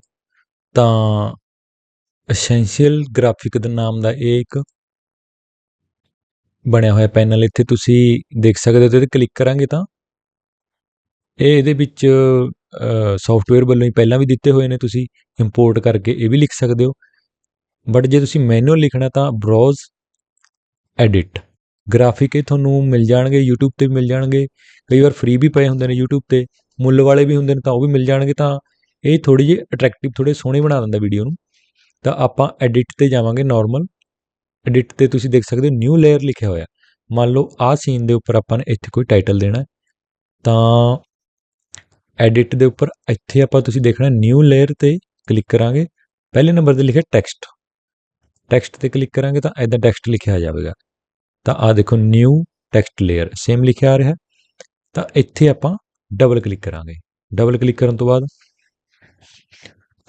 ਤਾਂ ਐਸੈਂਸ਼ੀਅਲ ਗ੍ਰਾਫਿਕ ਦੇ ਨਾਮ ਦਾ ਇਹ ਇੱਕ ਬਣਿਆ ਹੋਇਆ ਪੈਨਲ ਇੱਥੇ ਤੁਸੀਂ ਦੇਖ ਸਕਦੇ ਹੋ ਤੇ ਕਲਿੱਕ ਕਰਾਂਗੇ ਤਾਂ ਇਹ ਇਹਦੇ ਵਿੱਚ ਸੌਫਟਵੇਅਰ ਵੱਲੋਂ ਹੀ ਪਹਿਲਾਂ ਵੀ ਦਿੱਤੇ ਹੋਏ ਨੇ ਤੁਸੀਂ ਇੰਪੋਰਟ ਕਰਕੇ ਇਹ ਵੀ ਲਿਖ ਸਕਦੇ ਹੋ। ਬਟ ਜੇ ਤੁਸੀਂ ਮੈਨੂਅਲ ਲਿਖਣਾ ਤਾਂ ਬ੍ਰਾਊਜ਼ ਐਡਿਟ ਗ੍ਰਾਫਿਕ ਇਹ ਤੁਹਾਨੂੰ ਮਿਲ ਜਾਣਗੇ, YouTube ਤੇ ਵੀ ਮਿਲ ਜਾਣਗੇ। ਕਈ ਵਾਰ ਫ੍ਰੀ ਵੀ ਪਏ ਹੁੰਦੇ ਨੇ YouTube ਤੇ, ਮੁੱਲ ਵਾਲੇ ਵੀ ਹੁੰਦੇ ਨੇ ਤਾਂ ਉਹ ਵੀ ਮਿਲ ਜਾਣਗੇ। ਤਾਂ ਇਹ ਥੋੜੀ ਜਿਹੀ ਅਟਰੈਕਟਿਵ ਥੋੜੇ ਸੋਹਣੇ ਬਣਾ ਦਿੰਦਾ ਵੀਡੀਓ ਨੂੰ। ਤਾਂ ਆਪਾਂ ਐਡਿਟ ਤੇ ਜਾਵਾਂਗੇ ਨਾਰਮਲ ਐਡਿਟ ਤੇ ਤੁਸੀਂ ਦੇਖ ਸਕਦੇ ਹੋ ਨਿਊ ਲੇਅਰ ਲਿਖਿਆ ਹੋਇਆ। ਮੰਨ ਲਓ ਆਹ ਸੀਨ ਦੇ ਉੱਪਰ ਆਪਾਂ ਨੇ ਇੱਥੇ ਕੋਈ ਟਾਈਟਲ ਦੇਣਾ ਤਾਂ ਐਡਿਟ ਦੇ ਉੱਪਰ ਇੱਥੇ ਆਪਾਂ ਤੁਸੀਂ ਦੇਖਣਾ ਨਿਊ ਲੇਅਰ ਤੇ ਕਲਿੱਕ ਕਰਾਂਗੇ। ਪਹਿਲੇ ਨੰਬਰ ਤੇ ਲਿਖਿਆ ਟੈਕਸਟ ਟੈਕਸਟ ਤੇ ਕਲਿੱਕ ਕਰਾਂਗੇ ਤਾਂ ਐਦਾ ਟੈਕਸਟ ਲਿਖਿਆ ਜਾਵੇਗਾ। ਤਾਂ ਆ ਦੇਖੋ ਨਿਊ ਟੈਕਸਟ ਲੇਅਰ ਸੇਮ ਲਿਖਿਆ ਆ ਰਿਹਾ। ਤਾਂ ਇੱਥੇ ਆਪਾਂ ਡਬਲ ਕਲਿੱਕ ਕਰਾਂਗੇ। ਡਬਲ ਕਲਿੱਕ ਕਰਨ ਤੋਂ ਬਾਅਦ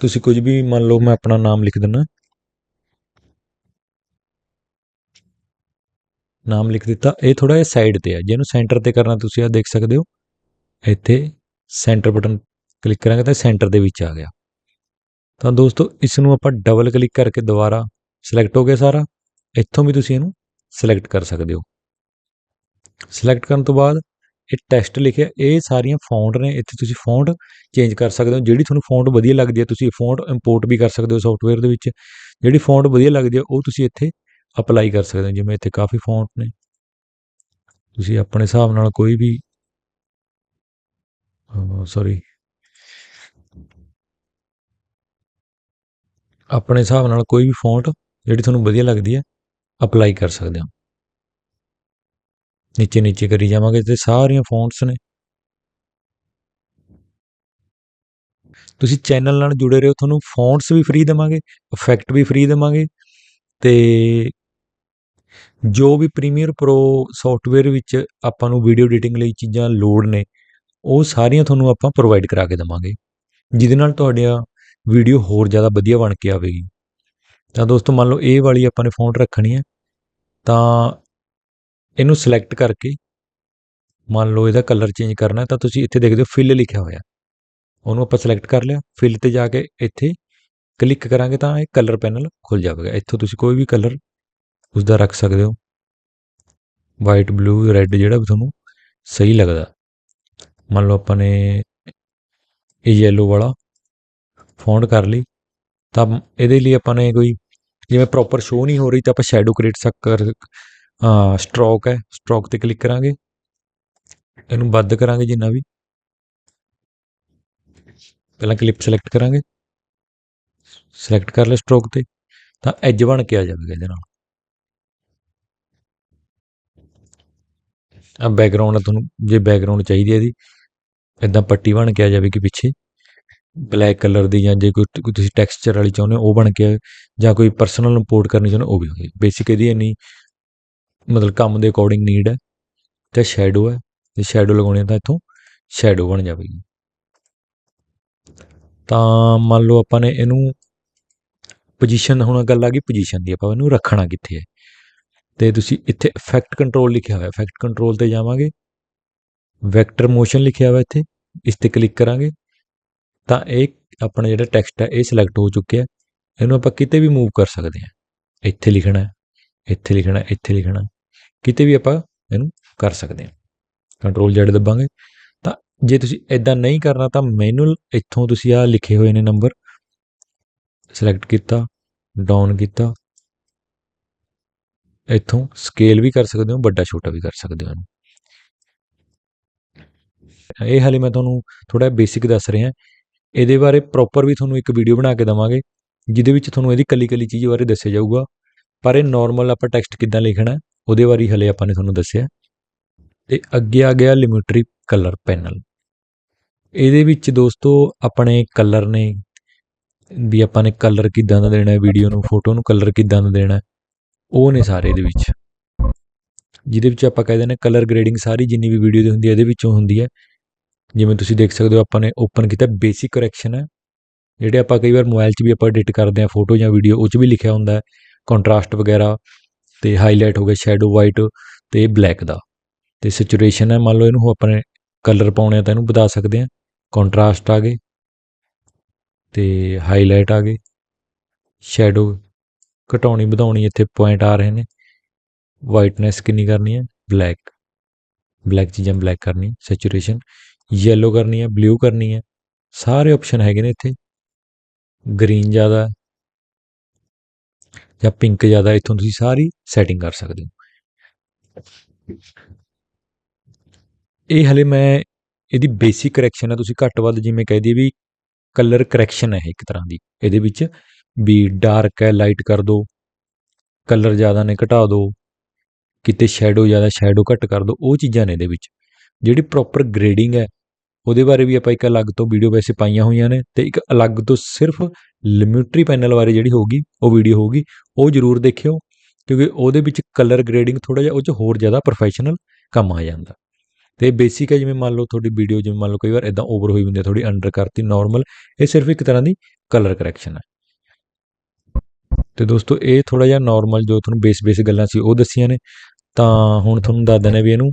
ਤੁਸੀਂ ਕੁਝ ਵੀ ਮੰਨ ਲਓ, ਮੈਂ ਆਪਣਾ ਨਾਮ ਲਿਖ ਦਿੰਦਾ। ਨਾਮ ਲਿਖ ਦਿੱਤਾ। ਇਹ ਥੋੜਾ ਜਿਹਾ ਸਾਈਡ ਤੇ ਹੈ ਜਿਹਨੂੰ ਸੈਂਟਰ ਤੇ ਕਰਨਾ ਤੁਸੀਂ ਆ ਦੇਖ ਸਕਦੇ ਹੋ। ਇੱਥੇ ਸੈਂਟਰ ਬਟਨ ਕਲਿੱਕ ਕਰਾਂਗੇ ਤਾਂ ਸੈਂਟਰ ਦੇ ਵਿੱਚ ਆ ਗਿਆ। ਤਾਂ ਦੋਸਤੋ ਇਸ ਨੂੰ ਆਪਾਂ ਡਬਲ ਕਲਿੱਕ ਕਰਕੇ ਦੁਬਾਰਾ ਸਿਲੈਕਟ ਹੋ ਗਿਆ ਸਾਰਾ। ਇੱਥੋਂ ਵੀ ਤੁਸੀਂ ਇਹਨੂੰ ਸਿਲੈਕਟ ਕਰ ਸਕਦੇ ਹੋ। ਸਿਲੈਕਟ ਕਰਨ ਤੋਂ ਬਾਅਦ ਇਹ ਟੈਕਸਟ ਲਿਖਿਆ, ਇਹ ਸਾਰੀਆਂ ਫੌਂਟ ਨੇ, ਇੱਥੇ ਤੁਸੀਂ ਫੌਂਟ ਚੇਂਜ ਕਰ ਸਕਦੇ ਹੋ। ਜਿਹੜੀ ਤੁਹਾਨੂੰ ਫੌਂਟ ਵਧੀਆ ਲੱਗਦੀ ਹੈ, ਤੁਸੀਂ ਫੌਂਟ ਇੰਪੋਰਟ ਵੀ ਕਰ ਸਕਦੇ ਹੋ ਸੌਫਟਵੇਅਰ ਦੇ ਵਿੱਚ। ਜਿਹੜੀ ਫੌਂਟ ਵਧੀਆ ਲੱਗਦੀ ਹੈ, ਉਹ ਤੁਸੀਂ ਇੱਥੇ ਅਪਲਾਈ ਕਰ ਸਕਦੇ ਹੋ। ਜਿਵੇਂ ਇੱਥੇ ਕਾਫੀ ਫੌਂਟ ਨੇ। ਤੁਸੀਂ ਆਪਣੇ ਹਿਸਾਬ ਨਾਲ ਕੋਈ ਵੀ ਸੌਰੀ ਆਪਣੇ ਹਿਸਾਬ ਨਾਲ ਕੋਈ ਵੀ ਫੌਂਟ ਜਿਹੜੀ ਤੁਹਾਨੂੰ ਵਧੀਆ ਲੱਗਦੀ ਹੈ ਅਪਲਾਈ ਕਰ ਸਕਦੇ ਹੋ। ਨੀਚੇ ਨੀਚੇ ਕਰੀ ਜਾਵਾਂਗੇ ਤੇ ਸਾਰੀਆਂ ਫੌਂਟਸ ਨੇ। ਤੁਸੀਂ ਚੈਨਲ ਨਾਲ ਜੁੜੇ ਰਹੋ, ਤੁਹਾਨੂੰ ਫੌਂਟਸ ਵੀ ਫ੍ਰੀ ਦੇਵਾਂਗੇ ਇਫੈਕਟ ਵੀ ਫ੍ਰੀ ਦੇਵਾਂਗੇ ਤੇ ਜੋ ਵੀ ਪ੍ਰੀਮੀਅਰ ਪ੍ਰੋ ਸੌਫਟਵੇਅਰ ਵਿੱਚ ਆਪਾਂ ਨੂੰ ਵੀਡੀਓ ਐਡੀਟਿੰਗ ਲਈ ਚੀਜ਼ਾਂ ਲੋੜ ਨੇ ਉਹ ਸਾਰੀਆਂ ਤੁਹਾਨੂੰ ਆਪਾਂ ਪ੍ਰੋਵਾਈਡ ਕਰਾ ਕੇ ਦੇਵਾਂਗੇ। ਜਿਹਦੇ ਨਾਲ ਤੁਹਾਡੀਆਂ ਵੀਡੀਓ ਹੋਰ ਜ਼ਿਆਦਾ ਵਧੀਆ ਬਣ ਕੇ ਆਵੇਗੀ। ਤਾਂ ਦੋਸਤੋ ਮੰਨ ਲਓ ਇਹ ਵਾਲੀ ਆਪਾਂ ਨੇ ਫੌਂਟ ਰੱਖਣੀ ਹੈ, ਤਾਂ ਇਹਨੂੰ ਸਿਲੈਕਟ ਕਰਕੇ ਮੰਨ ਲਓ ਇਹਦਾ ਕਲਰ ਚੇਂਜ ਕਰਨਾ ਤਾਂ ਤੁਸੀਂ ਇੱਥੇ ਦੇਖਦੇ ਹੋ ਫਿਲ ਲਿਖਿਆ ਹੋਇਆ। ਉਹਨੂੰ ਆਪਾਂ ਸਿਲੈਕਟ ਕਰ ਲਿਆ ਫਿਲ ਤੇ ਜਾ ਕੇ ਇੱਥੇ ਕਲਿੱਕ ਕਰਾਂਗੇ ਤਾਂ ਇਹ ਕਲਰ ਪੈਨਲ ਖੁੱਲ ਜਾਵੇਗਾ। ਇੱਥੋਂ ਤੁਸੀਂ ਕੋਈ ਵੀ ਕਲਰ ਉਸ ਦਾ ਰੱਖ ਸਕਦੇ ਹੋ। ਵਾਈਟ ਬਲੂ ਰੈੱਡ ਜਿਹੜਾ ਵੀ ਤੁਹਾਨੂੰ ਸਹੀ ਲੱਗਦਾ। ਮੰਨ ਲਓ ਆਪਾਂ ਨੇ ਇਹ ਯੈਲੋ ਵਾਲਾ ਫੌਂਟ ਕਰ ਲਈ, ਤਾਂ ਇਹਦੇ ਲਈ ਆਪਾਂ ਨੇ ਕੋਈ ਜਿਵੇਂ ਪ੍ਰੋਪਰ ਸ਼ੋ ਨਹੀਂ ਹੋ ਰਹੀ ਤਾਂ ਆਪਾਂ ਸ਼ੈਡੋ ਕ੍ਰੀਏਟ ਕਰ ਸਟ੍ਰੋਕ ਹੈ ਸਟ੍ਰੋਕ ਤੇ ਕਲਿੱਕ ਕਰਾਂਗੇ। ਇਹਨੂੰ ਵੱਧ ਕਰਾਂਗੇ ਜਿੰਨਾ ਵੀ। ਪਹਿਲਾਂ ਕਲਿੱਪ ਸਿਲੈਕਟ ਕਰਾਂਗੇ। ਸਿਲੈਕਟ ਕਰ ਲਿਆ ਸਟ੍ਰੋਕ ਤੇ, ਤਾਂ ਐਜ ਬਣ ਕੇ ਆ ਜਾਵੇਗਾ ਇਹਦੇ ਨਾਲ। ਆ ਬੈਕਗ੍ਰਾਉਂਡ ਤੁਹਾਨੂੰ, ਜੇ ਬੈਕਗ੍ਰਾਉਂਡ ਚਾਹੀਦੀ ਹੈ ਇਹਦੀ ਇਦਾਂ ਪੱਟੀ ਬਣ ਕੇ ਆ ਜਾਵੇਗੀ ਪਿੱਛੇ। ਬਲੈਕ ਕਲਰ ਦੀ ਜਾਂ ਜੇ ਕੋਈ ਤੁਸੀਂ ਟੈਕਸਚਰ ਵਾਲੀ ਚਾਹੁੰਦੇ ਹੋ, ਉਹ ਬਣ ਕੇ ਜਾਂ ਕੋਈ ਪਰਸਨਲ ਇੰਪੋਰਟ ਕਰਨੀ ਚਾਹੁੰਦੇ ਉਹ ਵੀ ਹੋਵੇ ਬੇਸਿਕ ਇਹਦੀ ਇੰਨੀ ਮਤਲਬ ਕੰਮ ਦੇ ਅਕੋਰਡਿੰਗ ਨੀਡ ਹੈ ਤੇ ਸ਼ੈਡੋ ਹੈ ਜੇ ਸ਼ੈਡੋ ਲਗਾਉਣੀ ਤਾਂ ਇੱਥੋਂ ਸ਼ੈਡੋ ਬਣ ਜਾਵੇਗੀ। ਤਾਂ ਮੰਨ ਲਓ ਆਪਾਂ ਨੇ ਇਹਨੂੰ ਪੋਜੀਸ਼ਨ ਹੁਣ ਗੱਲ ਆ ਗਈ ਪੋਜੀਸ਼ਨ ਦੀ, ਆਪਾਂ ਇਹਨੂੰ ਰੱਖਣਾ ਕਿੱਥੇ ਹੈ ਤੇ ਤੁਸੀਂ ਇੱਥੇ ਇਫੈਕਟ ਕੰਟਰੋਲ ਲਿਖਿਆ ਹੋਇਆ ਇਫੈਕਟ ਕੰਟਰੋਲ ਤੇ ਜਾਵਾਂਗੇ। ਵੈਕਟਰ ਮੋਸ਼ਨ ਲਿਖਿਆ ਹੋਇਆ ਇੱਥੇ, ਇਸ ਤੇ ਕਲਿੱਕ ਕਰਾਂਗੇ। ਤਾਂ ਇਹ ਆਪਣਾ ਜਿਹੜਾ ਟੈਕਸਟ ਹੈ, ਇਹ ਸਿਲੈਕਟ ਹੋ ਚੁੱਕਿਆ ਇਹਨੂੰ ਆਪਾਂ ਕਿਤੇ ਵੀ ਮੂਵ ਕਰ ਸਕਦੇ ਹਾਂ। ਇੱਥੇ ਲਿਖਣਾ ਇੱਥੇ ਲਿਖਣਾ ਇੱਥੇ ਲਿਖਣਾ ਕਿਤੇ ਵੀ ਆਪਾਂ ਇਹਨੂੰ ਕਰ ਸਕਦੇ ਹਾਂ। ਕੰਟਰੋਲ ਜ਼ੈਡ ਦਬਾਂਗੇ। ਤਾਂ ਜੇ ਤੁਸੀਂ ਇਦਾਂ ਨਹੀਂ ਕਰਨਾ, ਤਾਂ ਮੈਨੂਅਲ ਇੱਥੋਂ ਤੁਸੀਂ ਆ ਲਿਖੇ ਹੋਏ ਨੇ ਨੰਬਰ ਸਿਲੈਕਟ ਕੀਤਾ ਡਾਊਨ ਕੀਤਾ ਇੱਥੋਂ ਸਕੇਲ ਵੀ ਕਰ ਸਕਦੇ ਹੋ, ਵੱਡਾ ਛੋਟਾ ਵੀ ਕਰ ਸਕਦੇ ਹੋ ਇਹਨੂੰ। ਇਹ ਹਾਲੇ ਮੈਂ ਤੁਹਾਨੂੰ ਥੋੜਾ ਬੇਸਿਕ ਦੱਸ ਰਿਹਾ। ਇਹਦੇ ਬਾਰੇ ਪ੍ਰੋਪਰ ਵੀ ਤੁਹਾਨੂੰ ਇੱਕ ਵੀਡੀਓ ਬਣਾ ਕੇ ਦਵਾਂਗੇ, ਜਿਹਦੇ ਵਿੱਚ ਤੁਹਾਨੂੰ ਇਹਦੀ ਕੱਲੀ ਕੱਲੀ ਚੀਜ਼ ਬਾਰੇ ਦੱਸਿਆ ਜਾਊਗਾ। ਪਰ ਇਹ ਨਾਰਮਲ ਆਪਾਂ ਟੈਕਸਟ ਕਿੱਦਾਂ ਲਿਖਣਾ ਉਹਦੇ ਬਾਰੇ ਹਲੇ ਆਪਾਂ ਨੇ ਤੁਹਾਨੂੰ ਦੱਸਿਆ। ਤੇ ਅੱਗੇ ਆ ਗਿਆ ਲਿਮਿਟਰੀ ਕਲਰ ਪੈਨਲ ਇਹਦੇ ਵਿੱਚ ਦੋਸਤੋ ਆਪਣੇ ਕਲਰ ਨੇ, ਵੀ ਆਪਾਂ ਨੇ ਕਲਰ ਕਿੱਦਾਂ ਦਾ ਦੇਣਾ ਹੈ ਵੀਡੀਓ ਨੂੰ ਫੋਟੋ ਨੂੰ ਕਲਰ ਕਿੱਦਾਂ ਦਾ ਦੇਣਾ ਉਹ ਨੇ ਸਾਰੇ ਇਹਦੇ ਵਿੱਚ। ਜਿਹਦੇ ਵਿੱਚ ਆਪਾਂ ਕਹਿੰਦੇ ਨੇ ਕਲਰ ਗ੍ਰੇਡਿੰਗ ਸਾਰੀ ਜਿੰਨੀ ਵੀ ਵੀਡੀਓ ਦੀ ਹੁੰਦੀ ਹੈ, ਇਹਦੇ ਵਿੱਚੋਂ ਹੁੰਦੀ ਹੈ। ਜਿਵੇਂ ਤੁਸੀਂ ਦੇਖ ਸਕਦੇ ਹੋ, ਆਪਾਂ ਨੇ ਓਪਨ ਕੀਤਾ ਬੇਸਿਕ ਕਰੈਕਸ਼ਨ ਹੈ ਜਿਹੜੇ ਆਪਾਂ ਕਈ ਵਾਰ ਮੋਬਾਈਲ 'ਚ ਵੀ ਆਪਾਂ ਐਡਿਟ ਕਰਦੇ ਆ ਫੋਟੋ ਜਾਂ ਵੀਡੀਓ ਉਹ 'ਚ ਵੀ ਲਿਖਿਆ ਹੁੰਦਾ ਹੈ। ਕੰਟਰਾਸਟ ਵਗੈਰਾ ਤੇ ਹਾਈਲਾਈਟ ਹੋ ਗਿਆ ਸ਼ੈਡੋ ਵਾਈਟ ਤੇ ਬਲੈਕ ਦਾ। ਤੇ ਸੈਚੂਰੇਸ਼ਨ ਹੈ, ਮੰਨ ਲਓ ਇਹਨੂੰ ਆਪਣੇ ਕਲਰ ਪਾਉਣੇ ਆ ਤਾਂ ਇਹਨੂੰ ਵਧਾ ਸਕਦੇ ਆ ਕੰਟਰਾਸਟ ਆ ਗਏ ਤੇ ਹਾਈਲਾਈਟ ਆ ਗਏ। ਸ਼ੈਡੋ ਘਟਾਉਣੀ, ਵਧਾਉਣੀ ਇੱਥੇ ਪੁਆਇੰਟ ਆ ਰਹੇ ਨੇ। ਵਾਈਟਨੈਸ ਕਿੰਨੀ ਕਰਨੀ ਹੈ? ਬਲੈਕ ਬਲੈਕ ਚੀਜ਼ਾਂ ਬਲੈਕ ਕਰਨੀ ਸੈਚੂਰੇਸ਼ਨ ਯੈਲੋ ਕਰਨੀ ਹੈ ਬਲੂ ਕਰਨੀ ਹੈ। ਸਾਰੇ ਆਪਸ਼ਨ ਹੈਗੇ ਨੇ ਇੱਥੇ। ਗ੍ਰੀਨ ਜ਼ਿਆਦਾ ਜਾਂ ਪਿੰਕ ਜ਼ਿਆਦਾ ਇੱਥੋਂ ਤੁਸੀਂ ਸਾਰੀ ਸੈਟਿੰਗ ਕਰ ਸਕਦੇ ਹੋ। ਇਹ ਹਲੇ ਮੈਂ, ਇਹਦੀ ਬੇਸਿਕ ਕਰੈਕਸ਼ਨ ਹੈ, ਤੁਸੀਂ ਘੱਟ ਵੱਧ ਜਿਵੇਂ ਕਹਿ ਦਈਏ ਵੀ ਕਲਰ ਕਰੈਕਸ਼ਨ ਹੈ ਇੱਕ ਤਰ੍ਹਾਂ ਦੀ। ਇਹਦੇ ਵਿੱਚ ਵੀ ਡਾਰਕ ਹੈ, ਲਾਈਟ ਕਰ ਦਿਓ ਕਲਰ ਜ਼ਿਆਦਾ ਨੇ, ਘਟਾ ਦਿਓ ਕਿਤੇ ਸ਼ੈਡੋ ਜ਼ਿਆਦਾ, ਸ਼ੈਡੋ ਘੱਟ ਕਰ ਦਿਓ ਉਹ ਚੀਜ਼ਾਂ ਨੇ ਇਹਦੇ ਵਿੱਚ। ਜਿਹੜੀ ਪ੍ਰੋਪਰ ਗ੍ਰੇਡਿੰਗ ਹੈ, ਉਹਦੇ ਬਾਰੇ ਵੀ ਆਪਾਂ ਇੱਕ ਅਲੱਗ ਤੋਂ ਵੀਡੀਓ ਵੈਸੇ ਪਾਈਆਂ ਹੋਈਆਂ ਨੇ ਤੇ ਇੱਕ ਅਲੱਗ ਤੋਂ ਸਿਰਫ ਲਿਮਿਟਰੀ ਪੈਨਲ ਬਾਰੇ ਜਿਹੜੀ ਹੋਊਗੀ, ਉਹ ਵੀਡੀਓ ਹੋਊਗੀ, ਉਹ ਜ਼ਰੂਰ ਦੇਖਿਓ। ਕਿਉਂਕਿ ਉਹਦੇ ਵਿੱਚ ਕਲਰ ਗ੍ਰੇਡਿੰਗ ਥੋੜਾ ਜਿਹਾ, ਉਹ 'ਚ ਹੋਰ ਜ਼ਿਆਦਾ ਪ੍ਰੋਫੈਸ਼ਨਲ ਕੰਮ ਆ ਜਾਂਦਾ। ਤੇ ਬੇਸਿਕ ਹੈ, ਜਿਵੇਂ ਮੰਨ ਲਓ ਤੁਹਾਡੀ ਵੀਡੀਓ ਜਿਵੇਂ ਮੰਨ ਲਓ ਕਈ ਵਾਰ ਇਦਾਂ ਓਵਰ ਹੋਈ ਹੁੰਦੀ ਹੈ ਥੋੜੀ ਅੰਡਰ ਕਰਤੀ ਨਾਰਮਲ ਇਹ ਸਿਰਫ ਇੱਕ ਤਰ੍ਹਾਂ ਦੀ ਕਲਰ ਕਰੈਕਸ਼ਨ ਹੈ। ਤੇ ਦੋਸਤੋ, ਇਹ ਥੋੜਾ ਜਿਹਾ ਨਾਰਮਲ ਜੋ ਤੁਹਾਨੂੰ ਬੇਸ ਬੇਸ ਗੱਲਾਂ ਸੀ, ਉਹ ਦੱਸੀਆਂ ਨੇ। ਤਾਂ ਹੁਣ ਤੁਹਾਨੂੰ ਦੱਸ ਦਿੰਦੇ ਵੀ ਇਹਨੂੰ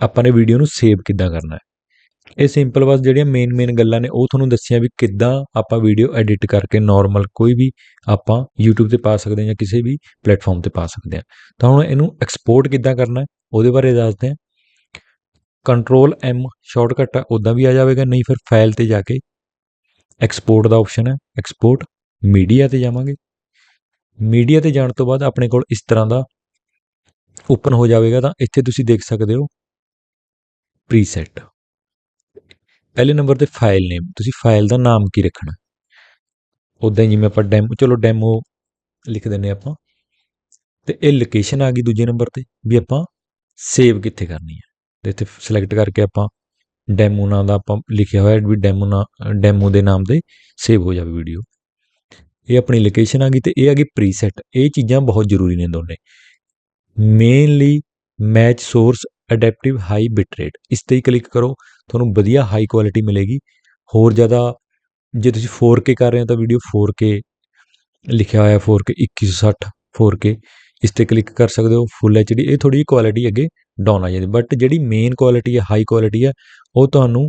ਆਪਾਂ ਨੇ ਵੀਡੀਓ ਨੂੰ ਸੇਵ ਕਿੱਦਾਂ ਕਰਨਾ ਹੈ। ਇਹ ਸਿੰਪਲ ਬਸ ਜਿਹੜੀਆਂ ਮੇਨ ਮੇਨ ਗੱਲਾਂ ਨੇ, ਉਹ ਤੁਹਾਨੂੰ ਦੱਸੀਆਂ ਵੀ ਕਿੱਦਾਂ ਆਪਾਂ ਵੀਡੀਓ ਐਡਿਟ ਕਰਕੇ ਨਾਰਮਲ ਕੋਈ ਵੀ ਆਪਾਂ YouTube ਤੇ ਪਾ ਸਕਦੇ ਹਾਂ ਜਾਂ ਕਿਸੇ ਵੀ ਪਲੇਟਫਾਰਮ ਤੇ ਪਾ ਸਕਦੇ ਹਾਂ। ਤਾਂ ਹੁਣ ਇਹਨੂੰ ਐਕਸਪੋਰਟ ਕਿੱਦਾਂ ਕਰਨਾ ਹੈ, ਉਹਦੇ ਬਾਰੇ ਦੱਸਦੇ ਹਾਂ। ਕੰਟਰੋਲ ਐਮ ਸ਼ਾਰਟਕਟ ਆ ਉਦਾਂ ਵੀ ਆ ਜਾਵੇਗਾ, ਨਹੀਂ ਫਿਰ ਫਾਈਲ ਤੇ ਜਾ ਕੇ ਐਕਸਪੋਰਟ ਦਾ ਆਪਸ਼ਨ ਹੈ। ਐਕਸਪੋਰਟ ਮੀਡੀਆ ਤੇ ਜਾਵਾਂਗੇ। ਮੀਡੀਆ ਤੇ ਜਾਣ ਤੋਂ ਬਾਅਦ ਆਪਣੇ ਕੋਲ ਇਸ ਤਰ੍ਹਾਂ ਦਾ ਓਪਨ ਹੋ ਜਾਵੇਗਾ, ਤਾਂ ਇੱਥੇ ਤੁਸੀਂ ਦੇਖ ਸਕਦੇ ਹੋ ਪ੍ਰੀਸੈਟ ਪਹਿਲੇ ਨੰਬਰ ਤੇ ਫਾਈਲ ਨੇਮ ਤੁਸੀਂ ਫਾਈਲ ਦਾ ਨਾਮ ਕੀ ਰੱਖਣਾ? ਉਦਾਂ ਹੀ ਜਿਵੇਂ ਆਪਾਂ ਡੈਮੋ ਚਲੋ ਡੈਮੋ ਲਿਖ ਦਿੰਨੇ ਆਪਾਂ। ਤੇ ਇਹ ਲੋਕੇਸ਼ਨ ਆ ਗਈ ਦੂਜੇ ਨੰਬਰ ਤੇ, ਵੀ ਆਪਾਂ ਸੇਵ ਕਿੱਥੇ ਕਰਨੀ ਹੈ? ਤੇ ਇੱਥੇ ਸਿਲੈਕਟ ਕਰਕੇ ਆਪਾਂ ਡੈਮੋ ਨਾਂ ਦਾ ਆਪਾਂ ਲਿਖਿਆ ਹੋਇਆ ਵੀ ਡੈਮੋ ਨਾਂ ਡੈਮੋ ਦੇ ਨਾਮ ਤੇ ਸੇਵ ਹੋ ਜਾਵੇ ਵੀਡੀਓ ਇਹ ਆਪਣੀ ਲੋਕੇਸ਼ਨ ਆ ਗਈ ਤੇ ਇਹ ਆ ਗਈ ਪ੍ਰੀਸੈਟ ਇਹ ਚੀਜ਼ਾਂ ਬਹੁਤ ਜ਼ਰੂਰੀ ਨੇ ਦੋਨੇ। Mainly match source adaptive high bit rate ਇਸ ਤੇ ਹੀ ਕਲਿੱਕ ਕਰੋ, ਤੁਹਾਨੂੰ ਵਧੀਆ ਹਾਈ ਕੁਆਲਿਟੀ ਮਿਲੇਗੀ। ਹੋਰ ਜ਼ਿਆਦਾ, ਜੇ ਤੁਸੀਂ 4K ਕਰ ਰਹੇ ਹੋ ਤਾਂ ਵੀਡੀਓ 4K ਲਿਖਿਆ ਹੋਇਆ 4K 2160 4K ਇਸ ਤੇ ਕਲਿੱਕ ਕਰ ਸਕਦੇ ਹੋ ਫੁੱਲ ਐਚਡੀ ਇਹ ਥੋੜੀ ਕੁਆਲਿਟੀ ਅੱਗੇ ਡਾਊਨ ਆ ਜਾਂਦੀ। ਬਟ ਜਿਹੜੀ ਮੇਨ ਕੁਆਲਿਟੀ ਹੈ ਹਾਈ ਕੁਆਲਿਟੀ ਹੈ, ਉਹ ਤੁਹਾਨੂੰ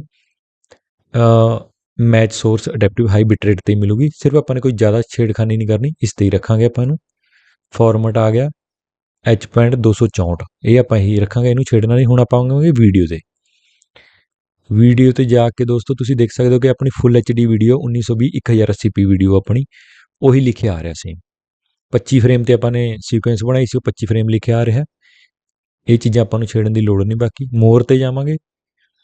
match source adaptive high bit rate ਤੇ ਹੀ ਮਿਲੂਗੀ। ਸਿਰਫ ਆਪਾਂ ਨੇ ਕੋਈ ਜ਼ਿਆਦਾ ਛੇੜਖਾਨੀ ਨਹੀਂ ਕਰਨੀ, ਇਸ ਤੇ ਹੀ ਰੱਖਾਂਗੇ ਆਪਾਂ ਇਹਨੂੰ। ਫਾਰਮੈਟ ਆ ਗਿਆ h.264 ਇਹ ਆਪਾਂ ਹੀ ਰੱਖਾਂਗੇ, ਇਹਨੂੰ ਛੇੜਨਾ ਨਹੀਂ। ਹੁਣ ਆਪਾਂ ਆਵਾਂਗੇ ਵੀਡੀਓ ਤੇ। ਵੀਡੀਓ ਤੇ ਜਾ ਕੇ ਦੋਸਤੋ, ਤੁਸੀਂ ਦੇਖ ਸਕਦੇ ਹੋ ਕਿ ਆਪਣੀ full HD video 1920 1080p video ਆਪਣੀ, ਉਹੀ ਲਿਖਿਆ ਆ ਰਿਹਾ ਸੇਮ 25 ਫਰੇਮ ਤੇ ਆਪਾਂ ਨੇ ਸੀਕੁਐਂਸ ਬਣਾਈ ਸੀ, ਉਹ 25 ਫਰੇਮ ਲਿਖਿਆ ਆ ਰਿਹਾ। ਇਹ ਚੀਜ਼ਾਂ ਆਪਾਂ ਨੂੰ ਛੇੜਨ ਦੀ ਲੋੜ ਨਹੀਂ ਬਾਕੀ। ਮੋਰ ਤੇ ਜਾਵਾਂਗੇ।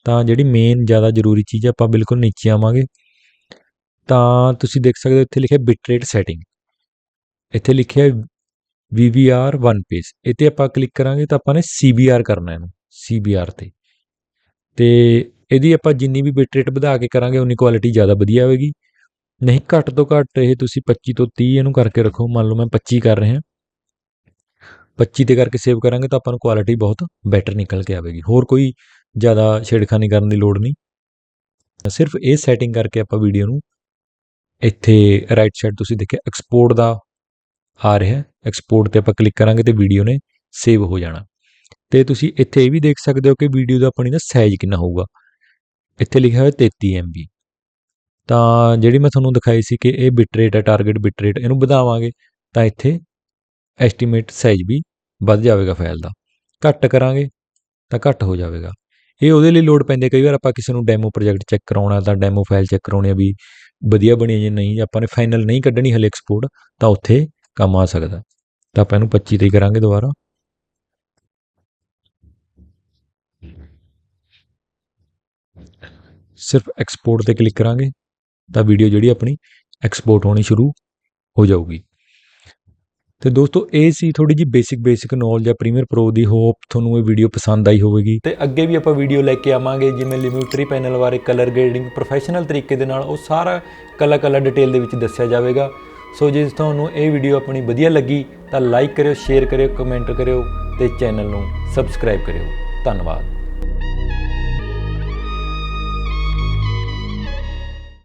ਤਾਂ ਜਿਹੜੀ ਮੇਨ ਜ਼ਿਆਦਾ ਜ਼ਰੂਰੀ ਚੀਜ਼ ਆਪਾਂ ਬਿਲਕੁਲ ਨੀਚੇ ਆਵਾਂਗੇ, ਤਾਂ ਤੁਸੀਂ ਦੇਖ ਸਕਦੇ ਹੋ ਇੱਥੇ ਲਿਖਿਆ ਬਿਟ ਰੇਟ ਸੈਟਿੰਗ ਇੱਥੇ ਲਿਖਿਆ VVR 1 ਪੇਜ ਇਹ ਤੇ ਆਪਾਂ ਕਲਿੱਕ ਕਰਾਂਗੇ ਤਾਂ ਆਪਾਂ ਨੇ CBR ਕਰਨਾ ਇਹਨੂੰ CBR ਤੇ। ਤੇ ਇਹਦੀ ਆਪਾਂ ਜਿੰਨੀ ਵੀ ਬਿਟ ਰੇਟ ਵਧਾ ਕੇ ਕਰਾਂਗੇ, ਉਨੀ ਕੁਆਲਿਟੀ ਜ਼ਿਆਦਾ ਵਧੀਆ ਆਵੇਗੀ। ਨਹੀਂ, ਘੱਟ ਤੋਂ ਘੱਟ ਇਹ ਤੁਸੀਂ 25 ਤੋਂ 30 ਇਹਨੂੰ ਕਰਕੇ ਰੱਖੋ। ਮੰਨ ਲਓ ਮੈਂ 25 ਕਰ ਰਿਹਾ। 25 ਤੇ ਕਰਕੇ ਸੇਵ ਕਰਾਂਗੇ ਤਾਂ ਆਪਾਂ ਨੂੰ ਕੁਆਲਿਟੀ ਬਹੁਤ ਬੈਟਰ ਨਿਕਲ ਕੇ ਆਵੇਗੀ। ਹੋਰ ਕੋਈ ਜ਼ਿਆਦਾ ਛੇੜਖਾਨੀ ਕਰਨ ਦੀ ਲੋੜ ਨਹੀਂ। ਸਿਰਫ ਇਹ ਸੈਟਿੰਗ ਕਰਕੇ ਆਪਾਂ ਵੀਡੀਓ ਨੂੰ ਇੱਥੇ ਰਾਈਟ ਸਾਈਡ ਤੁਸੀਂ ਦੇਖਿਆ ਐਕਸਪੋਰਟ ਦਾ ਆ ਰਿਹਾ ਐਕਸਪੋਰਟ ਤੇ ਆਪਾਂ ਕਲਿੱਕ ਕਰਾਂਗੇ ਤੇ ਵੀਡੀਓ ਨੇ ਸੇਵ ਹੋ ਜਾਣਾ। ਤੇ ਤੁਸੀਂ ਇੱਥੇ ਇਹ ਵੀ ਦੇਖ ਸਕਦੇ ਹੋ ਕਿ ਵੀਡੀਓ ਦਾ ਆਪਣੀ ਦਾ ਸਾਈਜ਼ ਕਿੰਨਾ ਹੋਊਗਾ। ਇੱਥੇ ਲਿਖਿਆ ਹੋਇਆ 33 MB ਤਾਂ ਜਿਹੜੀ ਮੈਂ ਤੁਹਾਨੂੰ ਦਿਖਾਈ ਸੀ ਕਿ ਇਹ ਬਿਟ ਰੇਟ ਹੈ ਟਾਰਗੇਟ ਬਿਟ ਰੇਟ ਇਹਨੂੰ ਵਧਾਵਾਂਗੇ, ਤਾਂ ਇੱਥੇ ਐਸਟੀਮੇਟ ਸਾਈਜ਼ ਵੀ ਵੱਧ ਜਾਵੇਗਾ ਫਾਈਲ ਦਾ। ਘੱਟ ਕਰਾਂਗੇ ਤਾਂ ਘੱਟ ਹੋ ਜਾਵੇਗਾ। ਇਹ ਉਹਦੇ ਲਈ ਲੋਡ ਪੈਂਦੀ ਕਈ ਵਾਰ ਆਪਾਂ ਕਿਸੇ ਨੂੰ ਡੈਮੋ ਪ੍ਰੋਜੈਕਟ ਚੈੱਕ ਕਰਾਉਣਾ ਤਾਂ ਡੈਮੋ ਫਾਈਲ ਚੈੱਕ ਕਰਾਉਣੀ ਆ ਵੀ ਵਧੀਆ ਬਣੀ ਜਾਂ ਨਹੀਂ। ਆਪਾਂ ਨੇ ਫਾਈਨਲ ਨਹੀਂ ਕੱਢਣੀ ਹਲੇ ਐਕਸਪੋਰਟ ਤਾਂ ਉੱਥੇ ਕੰਮ ਆ ਸਕਦਾ। ਤਾਂ ਆਪਾਂ ਇਹਨੂੰ 25 ਤੇ ਹੀ ਕਰਾਂਗੇ ਦੁਬਾਰਾ। ਸਿਰਫ ਐਕਸਪੋਰਟ ਤੇ ਕਲਿੱਕ ਕਰਾਂਗੇ ਤਾਂ ਵੀਡੀਓ ਜਿਹੜੀ ਆਪਣੀ ਐਕਸਪੋਰਟ ਹੋਣੀ ਸ਼ੁਰੂ ਹੋ ਜਾਊਗੀ। ਤੇ ਦੋਸਤੋ, ਇਹ ਸੀ ਥੋੜੀ ਜੀ ਬੇਸਿਕ ਬੇਸਿਕ ਨੌਲੇਜ ਆ ਪ੍ਰੀਮੀਅਰ ਪ੍ਰੋ ਦੀ। ਹੋਪ ਤੁਹਾਨੂੰ ਇਹ ਵੀਡੀਓ ਪਸੰਦ ਆਈ ਹੋਵੇਗੀ। ਤੇ ਅੱਗੇ ਵੀ ਆਪਾਂ ਵੀਡੀਓ ਲੈ ਕੇ ਆਵਾਂਗੇ, ਜਿਵੇਂ ਲਿਮਿਟਰੀ ਪੈਨਲ ਬਾਰੇ ਕਲਰ ਗ੍ਰੇਡਿੰਗ ਪ੍ਰੋਫੈਸ਼ਨਲ ਤਰੀਕੇ ਦੇ ਨਾਲ, ਉਹ ਸਾਰਾ ਕਲਾ ਕਲਾ ਡਿਟੇਲ ਦੇ ਵਿੱਚ ਦੱਸਿਆ ਜਾਵੇਗਾ। ਸੋ ਜੇ ਤੁਹਾਨੂੰ ਇਹ ਵੀਡੀਓ ਆਪਣੀ ਵਧੀਆ ਲੱਗੀ, ਤਾਂ ਲਾਈਕ ਕਰਿਓ ਸ਼ੇਅਰ ਕਰਿਓ ਕਮੈਂਟ ਕਰਿਓ ਤੇ ਚੈਨਲ ਨੂੰ ਸਬਸਕ੍ਰਾਈਬ ਕਰਿਓ। ਧੰਨਵਾਦ।